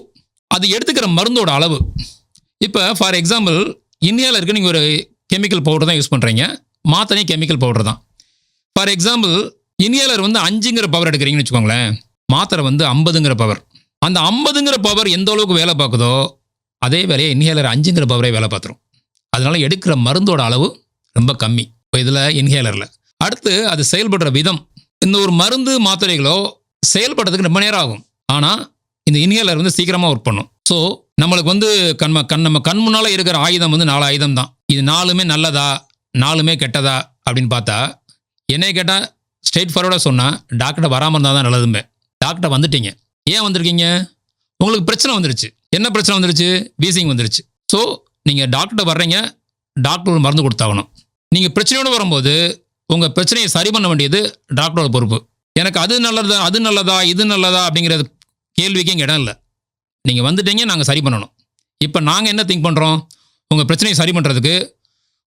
அது எடுத்துக்கிற மருந்தோட அளவு. இப்போ ஃபார் எக்ஸாம்பிள் இன்ஹேலருக்கு நீங்கள் ஒரு கெமிக்கல் பவுடர் தான் யூஸ் பண்ணுறீங்க மாத்திரையும் கெமிக்கல் பவுடர் தான். ஃபார் எக்ஸாம்பிள் இன்ஹேலர் வந்து அஞ்சுங்கிற பவர் எடுக்கிறீங்கன்னு வச்சுக்கோங்களேன் மாத்திரை வந்து ஐம்பதுங்கிற பவர் அந்த ஐம்பதுங்கிற பவர் எந்த அளவுக்கு வேலை பார்க்குதோ அதே வேலையை இன்ஹேலர் அஞ்சுங்கிற பவரே வேலை பார்த்துரும். அதனால் எடுக்கிற மருந்தோட அளவு ரொம்ப கம்மி. இப்போ இதில் இன்ஹேலரில் அடுத்து அது செயல்படுற விதம். இந்த ஒரு மருந்து மாத்திரைகளோ செயல்படுறதுக்கு ரொம்ப நேரம் ஆகும். ஆனால் இந்த இன்ஹேலர் வந்து சீக்கிரமாக ஒர்க் பண்ணும். ஸோ நம்மளுக்கு வந்து கண் கண் நம்ம கண் முன்னால் இருக்கிற ஆயுதம் வந்து நாலு ஆயுதம் தான். இது நாலுமே நல்லதா? நாலுமே கெட்டதா? அப்படின்னு பார்த்தா என்னை கேட்டால் ஸ்ட்ரெயிட் ஃபார்வர்டாக சொன்னால் டாக்டர் வராமல் இருந்தால் தான் நல்லதுமே. டாக்டர் வந்துட்டீங்க. ஏன் வந்திருக்கீங்க? உங்களுக்கு பிரச்சனை வந்துருச்சு. என்ன பிரச்சனை வந்துருச்சு? வீசிங் வந்துருச்சு. ஸோ நீங்கள் டாக்டர் வர்றீங்க. டாக்டர் ஒரு மருந்து கொடுத்தாகணும். நீங்கள் பிரச்சனையோடு வரும்போது உங்கள் பிரச்சனையை சரி பண்ண வேண்டியது டாக்டரோட பொறுப்பு. எனக்கு அது நல்லதா அது நல்லதா இது நல்லதா அப்படிங்கிறது கேள்விக்கு இங்கே இடம் இல்லை. நீங்கள் வந்துட்டீங்க நாங்கள் சரி பண்ணணும். இப்போ நாங்கள் என்ன திங்க் பண்ணுறோம் உங்கள் பிரச்சனையை சரி பண்ணுறதுக்கு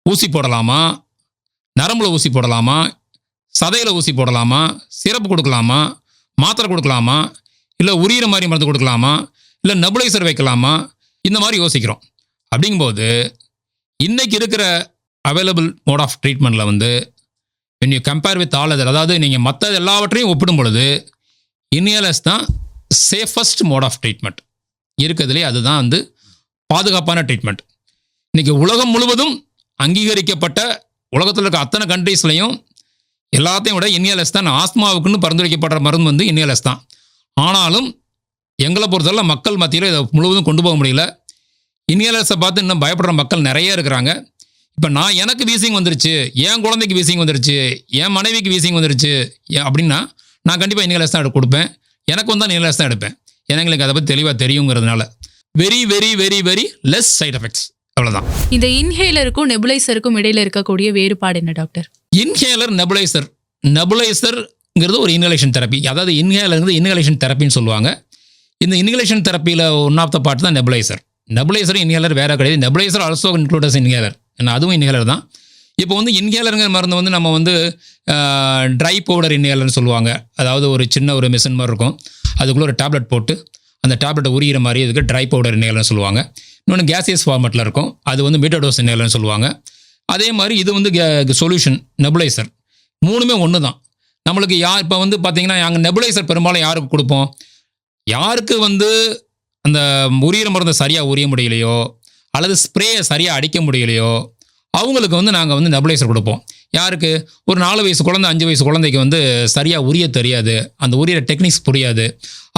ஊசி போடலாமா? நரம்புல ஊசி போடலாமா? சதையில் ஊசி போடலாமா? சிறப்பு கொடுக்கலாமா? மாத்திரை கொடுக்கலாமா? இல்லை உரியிற மாதிரி மருந்து கொடுக்கலாமா? இல்லை நெபுலைசர் வைக்கலாமா? இந்த மாதிரி யோசிக்கிறோம். அப்படிங்கும்போது இன்றைக்கி இருக்கிற அவைலபிள் மோட் ஆஃப் ட்ரீட்மெண்ட்டில் வந்து when you compare with all other அதாவது நீங்கள் மற்ற எல்லாவற்றையும் ஒப்பிடும் பொழுது இன்ஹேலர்ஸ் தான் சேஃபஸ்ட் மோட் ஆஃப் ட்ரீட்மெண்ட் இருக்கிறதுலே அதுதான் வந்து பாதுகாப்பான ட்ரீட்மெண்ட் இன்றைக்கி உலகம் முழுவதும் அங்கீகரிக்கப்பட்ட உலகத்தில் இருக்க அத்தனை கண்ட்ரீஸ்லையும் எல்லாத்தையும் விட இன்ஹேலர்ஸ் தான் ஆஸ்மாவுக்குன்னு பரிந்துரைக்கப்படுற மருந்து வந்து இன்ஹேலர்ஸ் தான். ஆனாலும் எங்களை பொறுத்தவரை மக்கள் மத்தியில் இதை முழுவதும் கொண்டு போக முடியல. இன்ஹேலர்ஸை பார்த்து இன்னும் பயப்படுற மக்கள் நிறைய இருக்கிறாங்க. இப்போ நான் எனக்கு வீசிங் வந்துருச்சு என் குழந்தைக்கு வீசிங் வந்துருச்சு என் மனைவிக்கு வீசிங் வந்துருச்சு அப்படின்னா நான் கண்டிப்பாக இன்ஹேலர்ஸ் தான் எடுக்க கொடுப்பேன். எனக்கு வந்தால் இன்ஹேலர்ஸ் தான் எடுப்பேன். ஏன்னா எங்களுக்கு அதை பற்றி தெளிவாக தெரியுங்கிறதுனால. Very very very very less side effects அவ்வளோதான் இந்த இன்ஹேலருக்கும் நெபுலைசருக்கும் இடையில இருக்கக்கூடிய வேறுபாடு என்ன டாக்டர் இன்ஹேலர் நெபுலைசர் நெபுலைசர் இன்ஹேலருங்கிறது ஒரு இன்ஹலேஷன் தெரப்பி அதாவது இன்ஹேலருங்கிறது இன்ஹலேஷன் தெரப்பின்னு சொல்லுவாங்க. இந்த இன்ஹலேஷன் தெரப்பியில் ஒன் ஆஃப் த பார்ட் தான் நெபுலைசர் நெபுலைசர் இன்ஹேலர் வேற கிடையாது. நெபுலைசர் ஆல்சோ இன்க்ளூடஸ் இன்ஹேலர் அதுவும் இன்ஹேலர் தான். இப்போ வந்து இன்ஹேலருங்கிற மருந்து வந்து நம்ம வந்து ட்ரை பவுடர் இன்ஹேலர்னு சொல்லுவாங்க. அதாவது ஒரு சின்ன ஒரு மிஷின் மாதிரி இருக்கும். அதுக்குள்ளே ஒரு டேப்லெட் போட்டு அந்த டேப்லெட்டை உரியிற மாதிரி இதுக்கு ட்ரை பவுடர் இன்ஹேலர்னு சொல்லுவாங்க. இன்னொன்று கேசியஸ் ஃபார்மெட்டில் இருக்கும். அது வந்து மீட்டடோஸ் இன்ஹேலர்னு சொல்லுவாங்க. அதே மாதிரி இது வந்து சொல்யூஷன் நெபுலைசர் மூணுமே ஒன்று தான் நம்மளுக்கு யார் இப்போ வந்து பார்த்தீங்கன்னா நாங்கள் நெபுலைசர் பெரும்பாலும் யாருக்கு கொடுப்போம்? யாருக்கு வந்து அந்த உரியிற மருந்தை சரியாக உரிய முடியலையோ அல்லது ஸ்ப்ரேயை சரியாக அடிக்க முடியலையோ அவங்களுக்கு வந்து நாங்கள் வந்து நெபுலைசர் கொடுப்போம். யாருக்கு? ஒரு நாலு வயசு குழந்தை அஞ்சு வயசு குழந்தைக்கு வந்து சரியாக உரிய தெரியாது. அந்த உரிய டெக்னிக்ஸ் புரியாது.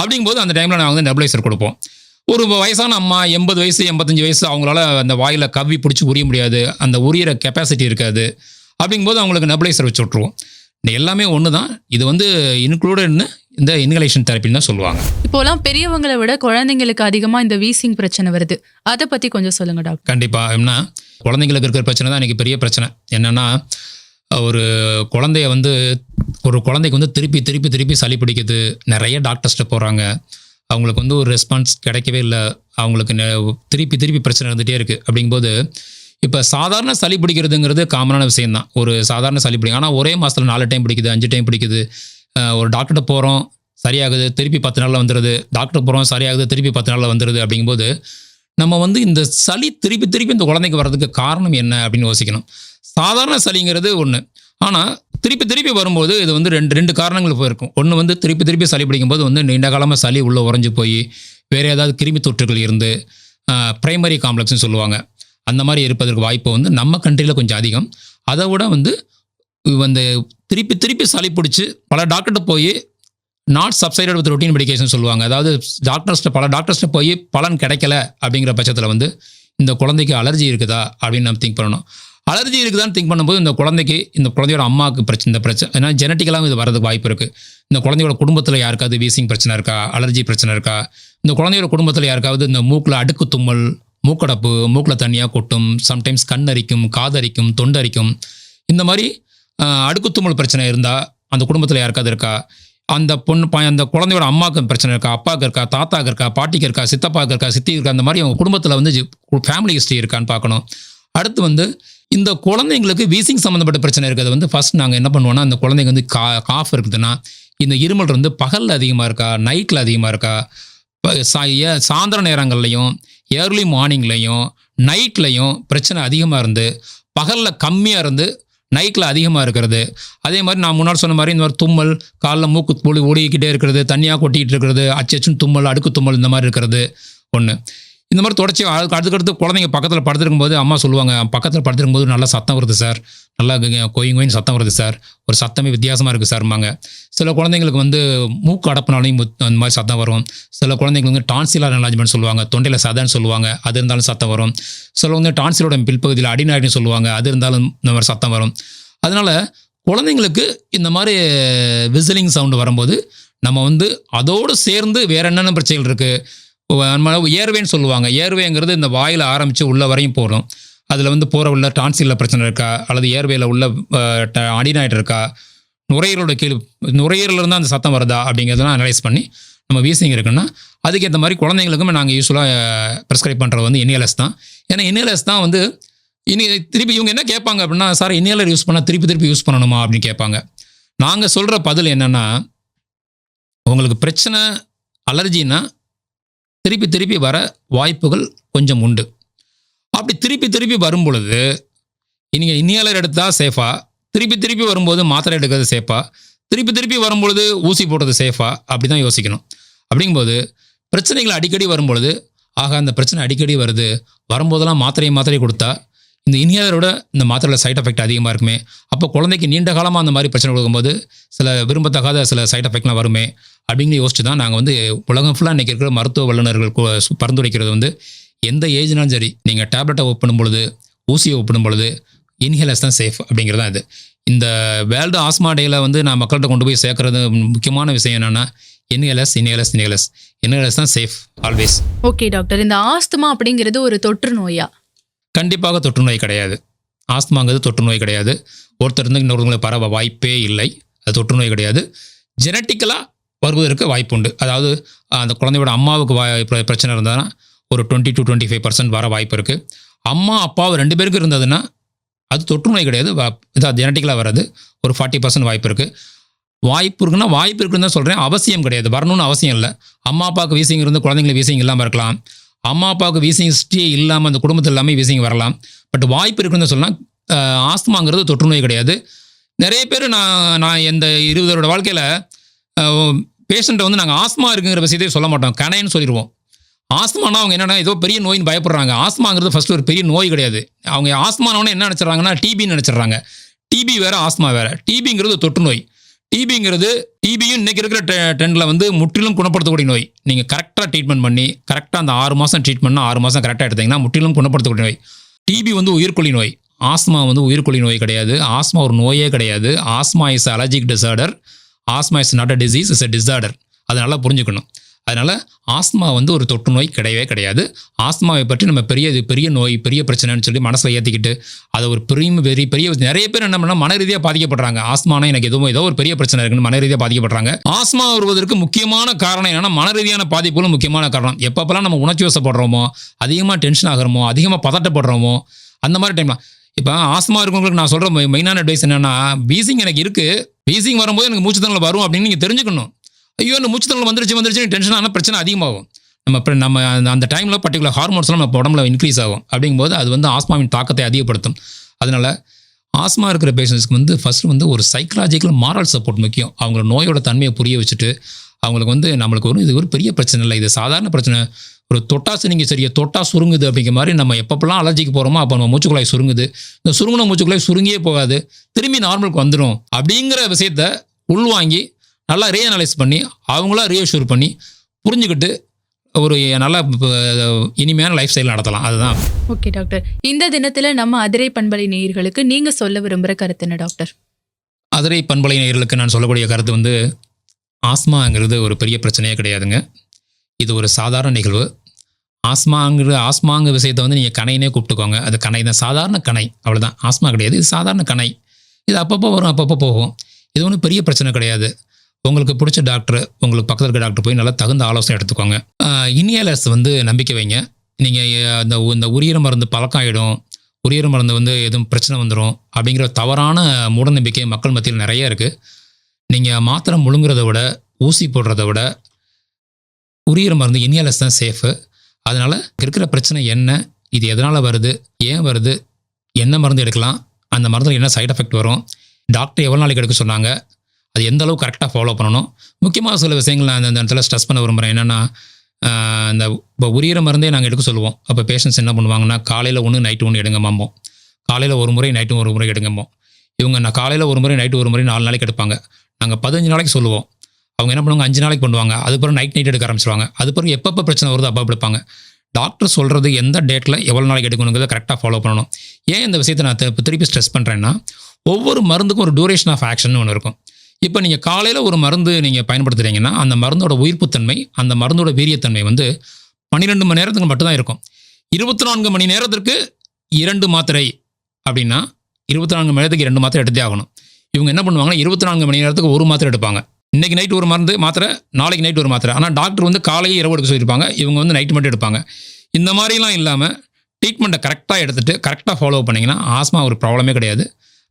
அப்படிங்கும்போது அந்த டைமில் நாங்கள் வந்து நெபுலைசர் கொடுப்போம். ஒரு வயசான அம்மா எண்பது வயசு எண்பத்தஞ்சு வயசு அவங்களால அந்த வாயில் கவ்வி பிடிச்சி உரிய முடியாது. அந்த உரியிற கெப்பாசிட்டி இருக்காது. அப்படிங்கும்போது அவங்களுக்கு நெபுலைசர் வச்சு விட்ருவோம் இந்த எல்லாமே ஒன்று தான் இது வந்து இன்க்ளூடட்னு இந்த இன்ஹலேஷன் தெரப்பின்னு தான் சொல்லுவாங்க. இப்போலாம் பெரியவங்களை விட குழந்தைங்களுக்கு அதிகமா இந்த வீசிங் பிரச்சனை வருது. அதை பத்தி கொஞ்சம் சொல்லுங்க டாக்டர் கண்டிப்பாக என்ன குழந்தைங்களுக்கு இருக்கிற பிரச்சனை தான் இன்றைக்கி பெரிய பிரச்சனை. என்னென்னா ஒரு குழந்தைய வந்து ஒரு குழந்தைக்கு வந்து திருப்பி திருப்பி திருப்பி சளி பிடிக்குது நிறைய டாக்டர்ஸ்ட்ட போகிறாங்க அவங்களுக்கு வந்து ஒரு ரெஸ்பான்ஸ் கிடைக்கவே இல்லை. அவங்களுக்கு திருப்பி திருப்பி பிரச்சனை இருந்துகிட்டே இருக்குது அப்படிங்கும்போது இப்போ சாதாரண சளி பிடிக்கிறதுங்கிறது காமனான விஷயம்தான். ஒரு சாதாரண சளி பிடிக்கும். ஆனால் ஒரே மாதத்தில் நாலு டைம் பிடிக்குது அஞ்சு டைம் பிடிக்குது. ஒரு டாக்டர்கிட்ட போகிறோம் சரியாகுது திருப்பி பத்து நாளில் வந்துடுது டாக்டர் போகிறோம் சரியாகுது திருப்பி பத்து நாளில் வந்துடுது அப்படிங்கும்போது நம்ம வந்து இந்த சளி திருப்பி திருப்பி இந்த குழந்தைக்கு வர்றதுக்கு காரணம் என்ன அப்படின்னு யோசிக்கணும். சாதாரண சளிங்கிறது ஒன்று ஆனால் திருப்பி திருப்பி வரும்போது இது வந்து ரெண்டு ரெண்டு காரணங்கள் போயிருக்கும். ஒன்று வந்து திருப்பி திருப்பி சளி பிடிக்கும்போது வந்து நீண்ட காலமாக சளி உள்ளே உறைஞ்சு போய் வேறு ஏதாவது கிருமி தொற்றுகள் இருந்து ப்ரைமரி காம்ப்ளெக்ஸ்னு சொல்லுவாங்க. அந்த மாதிரி இருப்பதற்கு வாய்ப்பு வந்து நம்ம கண்ட்ரியில் கொஞ்சம் அதிகம். அதை விட வந்து வந்து திருப்பி திருப்பி சளி பிடிச்சி பல டாக்டர்கிட்ட போய் not subsided with routine medication சொல்லுவாங்க. அதாவது டாக்டர்ஸ்ட்ட பல டாக்டர்ஸ்ட்ட போய் பலன் கிடைக்கல அப்படிங்கிற பட்சத்தில் வந்து இந்த குழந்தைக்கு அலர்ஜி இருக்குதா அப்படின்னு நம்ம திங்க் பண்ணணும். அலர்ஜி இருக்குதான்னு திங்க் பண்ணும்போது இந்த குழந்தைக்கு இந்த குழந்தையோட அம்மாவுக்கு பிரச்சனை இந்த பிரச்சனை ஏன்னா ஜெனட்டிக்கலாகவும் இது வரதுக்கு வாய்ப்பு இருக்குது இந்த குழந்தையோட குடும்பத்தில் யாருக்காவது வீசிங் பிரச்சனை இருக்கா? அலர்ஜி பிரச்சனை இருக்கா? இந்த குழந்தையோட குடும்பத்தில் யாருக்காவது இந்த மூக்கில் அடுக்கு தும்மல் மூக்கடப்பு மூக்கில் தண்ணியாக கொட்டும் சம்டைம்ஸ் கண் அரிக்கும் காதரிக்கும் தொண்டரிக்கும் இந்த மாதிரி அடுக்குத்துமல் அடுக்கு தும்மல் பிரச்சனை இருந்தால் அந்த குடும்பத்தில் யாருக்காவது இருக்கா? அந்த பொண்ணு அந்த குழந்தையோட அம்மாவுக்கு பிரச்சனை இருக்கா? அப்பாவுக்கு இருக்கா? தாத்தாக்கு இருக்கா? பாட்டிக்கு இருக்கா? சித்தப்பாவுக்கு இருக்கா? சித்தி இருக்கா? அந்த மாதிரி அவங்க குடும்பத்தில் வந்து ஃபேமிலி ஹிஸ்ட்ரி இருக்கான்னு பார்க்கணும். அடுத்து வந்து இந்த குழந்தைங்களுக்கு வீசிங் சம்மந்தப்பட்ட பிரச்சனை இருக்கிறது வந்து ஃபஸ்ட் நாங்கள் என்ன பண்ணுவோம்னா அந்த குழந்தைங்க வந்து கா காஃப் இருக்குதுன்னா இந்த இருமல் வந்து பகலில் அதிகமாக இருக்கா? நைட்டில் அதிகமாக இருக்கா? ப- சா- ஏ- சாயந்தர நேரங்கள்லையும் ஏர்லி மார்னிங்லையும் நைட்லையும் பிரச்சனை அதிகமாக இருந்து பகலில் கம்மியாக இருந்து நைட்டில் அதிகமாக இருக்கிறது. அதே மாதிரி நான் முன்னாடி சொன்ன மாதிரி இந்த மாதிரி தும்மல் காலில் மூக்கு புளி ஓடிக்கிட்டே இருக்கிறது தண்ணியாக கொட்டிக்கிட்டு இருக்கிறது அச்சச்சுன்னு தும்மல் அடுக்கு தும்மல் இந்த மாதிரி இருக்கிறது. ஒன்று இந்த மாதிரி தொடர்ச்சி அதுக்கு அடுத்தடுத்து குழந்தைங்க பக்கத்தில் படுத்துருக்கும் போது அம்மா சொல்லுவாங்க பக்கத்தில் படுத்துருக்கும் போது நல்லா சத்தம் வருது சார். நல்லா கொயின் கொயின் சத்தம் வருது சார். ஒரு சத்தமே வித்தியாசமாக இருக்குது சார்ம்பாங்க. சில குழந்தைங்களுக்கு வந்து மூக்கு அடப்புனாலையும் முத்- அந்த மாதிரி சத்தம் வரும். சில குழந்தைங்களுக்கு வந்து டான்சிலார் என்லாஜ்மெண்ட் சொல்லுவாங்க தொண்டையில் சதன்னு சொல்லுவாங்க அது இருந்தாலும் சத்தம் வரும். சில வந்து டான்சிலோட பிற்பகுதியில் அடிநாடின்னு சொல்லுவாங்க அது இருந்தாலும் இந்த மாதிரி சத்தம் வரும். அதனால் குழந்தைங்களுக்கு இந்த மாதிரி விசிலிங் சவுண்டு வரும்போது நம்ம வந்து அதோடு சேர்ந்து வேறு என்னென்ன பிரச்சனைகள் இருக்குது ஏர்வேன்னு சொல்லுவாங்க. ஏர்வேங்கிறது இந்த வாயில் ஆரம்பித்து உள்ள வரையும் போகிறோம் அதில் வந்து போகிற உள்ள டான்சிலில் பிரச்சனை இருக்கா? அல்லது ஏர்வேல உள்ள அடிநாய்ட் இருக்கா? நுரையீரலோட கீழ் நுரையீரல்ல இருந்து அந்த சத்தம் வருதா? அப்படிங்கிறதெல்லாம் அனலைஸ் பண்ணி நம்ம வீசிங் இருக்குன்னா அதுக்கேற்ற மாதிரி குழந்தைங்களுக்கும் நாங்கள் யூஸ்ஃபுல்லாக ப்ரிஸ்கிரைப் பண்ணுறது வந்து இனியலஸ் தான். ஏன்னா இனியலஸ் தான் வந்து இனி திருப்பி இவங்க என்ன கேட்பாங்க அப்படின்னா சார் இனியலர் யூஸ் பண்ணால் திருப்பி திருப்பி யூஸ் பண்ணணுமா? அப்படின்னு கேட்பாங்க. நாங்கள் சொல்கிற பதில் என்னென்னா உங்களுக்கு பிரச்சனை அலர்ஜின்னா திருப்பி திருப்பி வர வாய்ப்புகள் கொஞ்சம் உண்டு. அப்படி திருப்பி திருப்பி வரும் பொழுது நீங்கள் இன்ஹேலர் எடுத்தால் சேஃபா? திருப்பி திருப்பி வரும்போது மாத்திரை எடுக்கிறது சேஃபா? திருப்பி திருப்பி வரும்பொழுது ஊசி போடுறது சேஃபா? அப்படி தான் யோசிக்கணும். அப்படிங்கும்போது பிரச்சனைகள் அடிக்கடி வரும்பொழுது ஆக அந்த பிரச்சனை அடிக்கடி வருது. வரும்போதெல்லாம் மாத்திரை மாத்திரை கொடுத்தா இந்த இன்ஹேலரோட இந்த மாத்திரையில் சைட் எஃபெக்ட் அதிகமாக இருக்குமே. அப்போ குழந்தைக்கு நீண்ட காலமாக அந்த மாதிரி பிரச்சனை கொடுக்கும்போது சில விரும்பத்தகாத சில சைட் எஃபெக்ட்லாம் வருமே. அப்படின்னு யோசிச்சு தான் நாங்கள் வந்து உலகம் ஃபுல்லாக இன்றைக்கி இருக்கிற மருத்துவ வல்லுநர்கள் பரிந்துரைக்கிறது வந்து எந்த ஏஜ்னாலும் சரி நீங்கள் டேப்லெட்டை ஒப்பிடும் பொழுது ஊசியை ஒப்பிடும் பொழுது இன்ஹேலர்ஸ் தான் சேஃப் அப்படிங்கிறது தான் இது. இந்த வேர்ல்டு ஆஸ்மா டேயில் வந்து நான் மக்கள்கிட்ட கொண்டு போய் சேர்க்கறது முக்கியமான விஷயம் என்னென்னா இன்ஹேலர்ஸ் இன்ஹேலர்ஸ் இன்ஹேலர்ஸ் இன்ஹேலர்ஸ் தான் சேஃப் ஆல்வேஸ் ஓகே டாக்டர் இந்த ஆஸ்துமா அப்படிங்கிறது ஒரு தொற்று நோயா? கண்டிப்பாக தொற்று நோய் கிடையாது. ஆஸ்துமாங்கிறது தொற்று நோய் கிடையாது. ஒருத்தர் இருந்து இன்னொருத்தவங்களுக்கு பரவ வாய்ப்பே இல்லை. அது தொற்று நோய் கிடையாது. ஜெனட்டிக்கலாக வருவதற்கு வாய்ப்பு உண்டு அதாவது அந்த குழந்தையோட அம்மாவுக்கு வாய் பிரச்சனை இருந்ததுன்னா ஒரு twenty to twenty five percent வர வாய்ப்பு இருக்குது அம்மா அப்பாவை ரெண்டு பேருக்கு இருந்ததுன்னா அது தொற்று நோய் கிடையாது. இதாக ஜெனட்டிக்கலாக வர்றது. ஒரு ஃபார்ட்டி பர்சன்ட் வாய்ப்பு இருக்குது வாய்ப்பு இருக்குன்னா வாய்ப்பு இருக்குன்னு தான் சொல்கிறேன் அவசியம் கிடையாது. வரணும்னு அவசியம் இல்லை. அம்மா அப்பாவுக்கு வீசிங் இருந்து குழந்தைங்களுக்கு வீசிங் இல்லாமல் இருக்கலாம். அம்மா அப்பாவுக்கு வீசிங் ஹிஸ்ட்ரியே இல்லாமல் அந்த குடும்பத்தில் இல்லாமல் வீசிங் வரலாம். பட் வாய்ப்பு இருக்குன்னு சொல்லலாம் ஆஸ்துமாங்கிறது தொற்று நோய் கிடையாது. நிறைய பேர் நான் நான் இந்த இருபதோட வாழ்க்கையில் பேஷண்ட்டை வந்து நாங்கள் ஆஸ்மா இருக்குங்கிற விஷயத்தையும் சொல்ல மாட்டோம். கணைன்னு சொல்லிடுவோம். ஆஸ்மானா அவங்க என்னென்னா ஏதோ பெரிய நோயின்னு பயப்படுறாங்க. ஆஸ்மாங்கிறது ஃபஸ்ட்டு ஒரு பெரிய நோய் கிடையாது. அவங்க ஆஸ்மானவனே என்ன நினச்சிட்றாங்கன்னா டிபின்னு நினச்சிட்றாங்க. டிபி வேறு ஆஸ்மா வேறு. டிபிங்கிறது தொற்று நோய். டிபிங்கிறது டிபியும் இன்னைக்கு இருக்கிற ட்ரெண்டில் வந்து முற்றிலும் குணப்படுத்தக்கூடிய நோய். நீங்கள் கரெக்டாக ட்ரீட்மெண்ட் பண்ணி கரெக்டாக அந்த ஆறு மாதம் ட்ரீட்மெண்ட்னா ஆறு மாதம் கரெக்டாக எடுத்தீங்கன்னா முற்றிலும் குணப்படுத்தக்கூடிய நோய். டிபி வந்து உயிர்கொல்லி நோய். ஆஸ்மா வந்து உயிர்கொல்லி நோய் கிடையாது. ஆஸ்மா ஒரு நோயே கிடையாது. Asthma is allergic disorder asthma is not a disease is a disorder அதை நல்லா புரிஞ்சுக்கணும். அதனால் ஆஸ்மா வந்து ஒரு தொற்று நோய் கிடையவே கிடையாது. ஆஸ்மாவை பற்றி நம்ம பெரிய இது பெரிய நோய் பெரிய பிரச்சனைன்னு சொல்லி மனசில் ஏற்றிக்கிட்டு அதை ஒரு பெரிய பெரிய பெரிய நிறைய பேர் என்ன பண்ணால் மன ரீதியாக பாதிக்கப்படுறாங்க. ஆஸ்மானா எனக்கு எதுவும் ஏதோ ஒரு பெரிய பிரச்சனை இருக்குன்னு மன ரீதியாக பாதிக்கப்படுறாங்க. ஆஸ்மா வருவதற்கு முக்கியமான காரணம் என்னன்னா மன ரீதியான பாதிப்புகளும் முக்கியமான காரணம். எப்பப்பெல்லாம் நம்ம உணர்ச்சி வசப்படுறோமோ அதிகமாக டென்ஷன் ஆகிறோமோ அதிகமாக பதட்டப்படுறோமோ அந்த மாதிரி டைம்லாம் இப்போ ஆஸ்மா இருக்கவங்களுக்கு நான் சொல்கிற மெயினான அட்வைஸ் என்னென்னா வீசிங் எனக்கு இருக்குது வீசிங் வரும்போது எனக்கு மூச்சு மூச்சுத்தணல் வரும் அப்படின்னு நீங்கள் தெரிஞ்சுக்கணும். ஐயோ இந்த மூச்சுத்தணல் வந்துருச்சு வந்துருச்சு டென்ஷன் ஆனால் பிரச்சனை அதிகமாகும். நம்ம அப்புறம் நம்ம அந்த- அந்த டைமில் பர்டிகுலர் ஹார்மோன்ஸ்லாம் நம்ம உடம்புல இன்க்ரீஸ் ஆகும். அப்படிங்கும்போது அது வந்து ஆஸ்மாவின் தாக்கத்தை அதிகப்படுத்தும். அதனால ஆஸ்மா இருக்கிற பேஷண்ட்ஸ்க்கு வந்து ஃபஸ்ட்டு வந்து ஒரு சைக்கலாஜிக்கல் மாரல் சப்போர்ட் முக்கியம். அவங்கள நோயோட தன்மையை புரிய வச்சுட்டு அவங்களுக்கு வந்து நம்மளுக்கு ஒரு இது ஒரு பெரிய பிரச்சனை இல்லை. இது சாதாரண பிரச்சனை. ஒரு தொட்டாசு நீங்கள் சரியா தொட்டா சுருங்குது அப்படிங்கிற மாதிரி நம்ம எப்பப்பெல்லாம் அலர்ஜிக்கு போகிறோமோ அப்போ நம்ம மூச்சுக்குழாய் சுருங்குது. இந்த சுருங்கின மூச்சுக்குழாய் சுருங்கியே போகாது. திரும்பி நார்மலுக்கு வந்துடும் அப்படிங்கிற விஷயத்த உள்வாங்கி நல்லா ரீஅனலைஸ் பண்ணி அவங்களா ரீஅஷ்யூர் பண்ணி புரிஞ்சுக்கிட்டு ஒரு நல்ல இனிமையான லைஃப் ஸ்டைல் நடத்தலாம். அதுதான். ஓகே டாக்டர் இந்த தினத்துல நம்ம அதிரை பண்பலை நேயர்களுக்கு நீங்க சொல்ல விரும்புற கருத்து என்ன டாக்டர் அதிரை பண்பலை நேயர்களுக்கு நான் சொல்லக்கூடிய கருத்து வந்து ஆஸ்மாங்கிறது ஒரு பெரிய பிரச்சனையே கிடையாதுங்க. இது ஒரு சாதாரண நிகழ்வு. ஆஸ்மாங்கிற ஆஸ்மாங்க விஷயத்தை வந்து நீங்கள் கணைனே கூப்பிட்டுக்கோங்க. அது கணை தான். சாதாரண கணை. அவ்வளோதான் ஆஸ்மா கிடையாது. இது சாதாரண கணை. இது அப்பப்போ வரும் அப்பப்போ போகும். இது ஒன்றும் பெரிய பிரச்சனை கிடையாது. உங்களுக்கு பிடிச்ச டாக்டர் உங்களுக்கு பக்கத்தில் இருக்க டாக்டர் போய் நல்லா தகுந்த ஆலோசனை எடுத்துக்கோங்க. இனியலர்ஸ் வந்து நம்பிக்கை வைங்க. நீங்கள் அந்த இந்த உரியர மருந்து பழக்கம் ஆகிடும் உரியர மருந்து வந்து எதுவும் பிரச்சனை வந்துடும் அப்படிங்கிற தவறான மூடநம்பிக்கை மக்கள் மத்தியில் நிறைய இருக்குது நீங்கள் மாத்திரை முழுங்குறத விட ஊசி போடுறத விட உரியர மருந்து இனியலர்ஸ் தான் சேஃபு அதனால் இருக்கிற பிரச்சனை என்ன இது எதனால் வருது ஏன் வருது என்ன மருந்து எடுக்கலாம் அந்த மருந்தில் என்ன சைட் எஃபெக்ட் வரும் டாக்டர் எவ்வளோ நாளைக்கு எடுக்க சொன்னாங்க அது எந்த அளவு கரெக்டாக ஃபாலோ பண்ணணும்? முக்கியமாக சில விஷயங்கள் நான் அந்த இடத்துல ஸ்ட்ரெஸ் பண்ண விரும்புகிறேன் என்னென்னா இந்த இப்போ உரியிற மருந்தே நாங்கள் எடுக்க சொல்லுவோம். அப்போ பேஷண்ட்ஸ் என்ன பண்ணுவாங்கன்னா காலையில் ஒன்று நைட்டு ஒன்று எடுங்கமாம்போ காலையில் ஒரு முறை நைட்டும் ஒரு முறை எடுங்கம்போம் இவங்க நான் காலையில் ஒரு முறை நைட்டு ஒரு முறை நாலு நாளைக்கு எடுப்பாங்க. நாங்கள் பதினஞ்சு நாளைக்கு சொல்லுவோம். அவங்க என்ன பண்ணுவாங்க அஞ்சு நாளைக்கு பண்ணுவாங்க. அதுக்கப்புறம் நைட் நைட் எடுக்க ஆரம்பிச்சிருவாங்க. அதுக்கப்புறம் எப்பப்போ பிரச்சனை வருது அப்போ எடுப்பாங்க. டாக்டர் சொல்கிறது எந்த டேட்டில் எவ்வளோ நாளைக்கு எடுக்கணுங்கிறத கரெக்டாக ஃபாலோ பண்ணணும். ஏன் இந்த விஷயத்தை நான் திருப்பி- ஸ்ட்ரெஸ் பண்ணுறேன்னா ஒவ்வொரு மருந்துக்கும் ஒரு டூரேஷன் ஆஃப் ஆக்ஷன் ஒன்று இருக்கும். இப்போ நீங்கள் காலையில் ஒரு மருந்து நீங்கள் பயன்படுத்துகிறீங்கன்னா அந்த மருந்தோட உயிர்ப்புத்தன்மை அந்த மருந்தோட வீரியத்தன்மை வந்து பன்னிரெண்டு மணி நேரத்துக்கு மட்டும்தான் இருக்கும். இருபத்தி நான்கு மணி நேரத்திற்கு இரண்டு மாத்திரை அப்படின்னா இருபத்தி நான்கு மணி நேரத்துக்கு இரண்டு மாத்திரை எடுத்தே ஆகணும். இவங்க என்ன பண்ணுவாங்கன்னா இருபத்தி நான்கு மணி நேரத்துக்கு ஒரு மாத்திரை எடுப்பாங்க. இன்றைக்கி நைட் ஒரு மருந்து மாத்திரை நாளைக்கு நைட் ஒரு மாத்திரை. ஆனால் டாக்டர் வந்து காலையே இரவு எடுக்க சொல்லியிருப்பாங்க. இவங்க வந்து நைட் மட்டும் எடுப்பாங்க. இந்த மாதிரிலாம் இல்லாமல் ட்ரீட்மெண்ட்டை கரெக்டாக எடுத்துகிட்டு கரெக்டாக ஃபாலோ பண்ணிங்கன்னா ஆஸ்மா ஒரு ப்ராப்ளமே கிடையாது.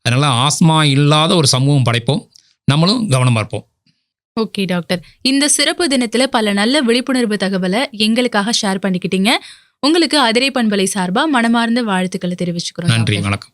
அதனால் ஆஸ்மா இல்லாத ஒரு சமூகம் படைப்போம். நம்மளும் கவனமாக இருப்போம். ஓகே டாக்டர் இந்த சிறப்பு தினத்துல பல நல்ல விழிப்புணர்வு தகவலை எங்களுக்காக ஷேர் பண்ணிக்கிட்டீங்க. உங்களுக்கு அதிரை பண்பலை சார்பா மனமார்ந்த வாழ்த்துக்களை தெரிவிச்சுக்கிறோம் நன்றி. வணக்கம்.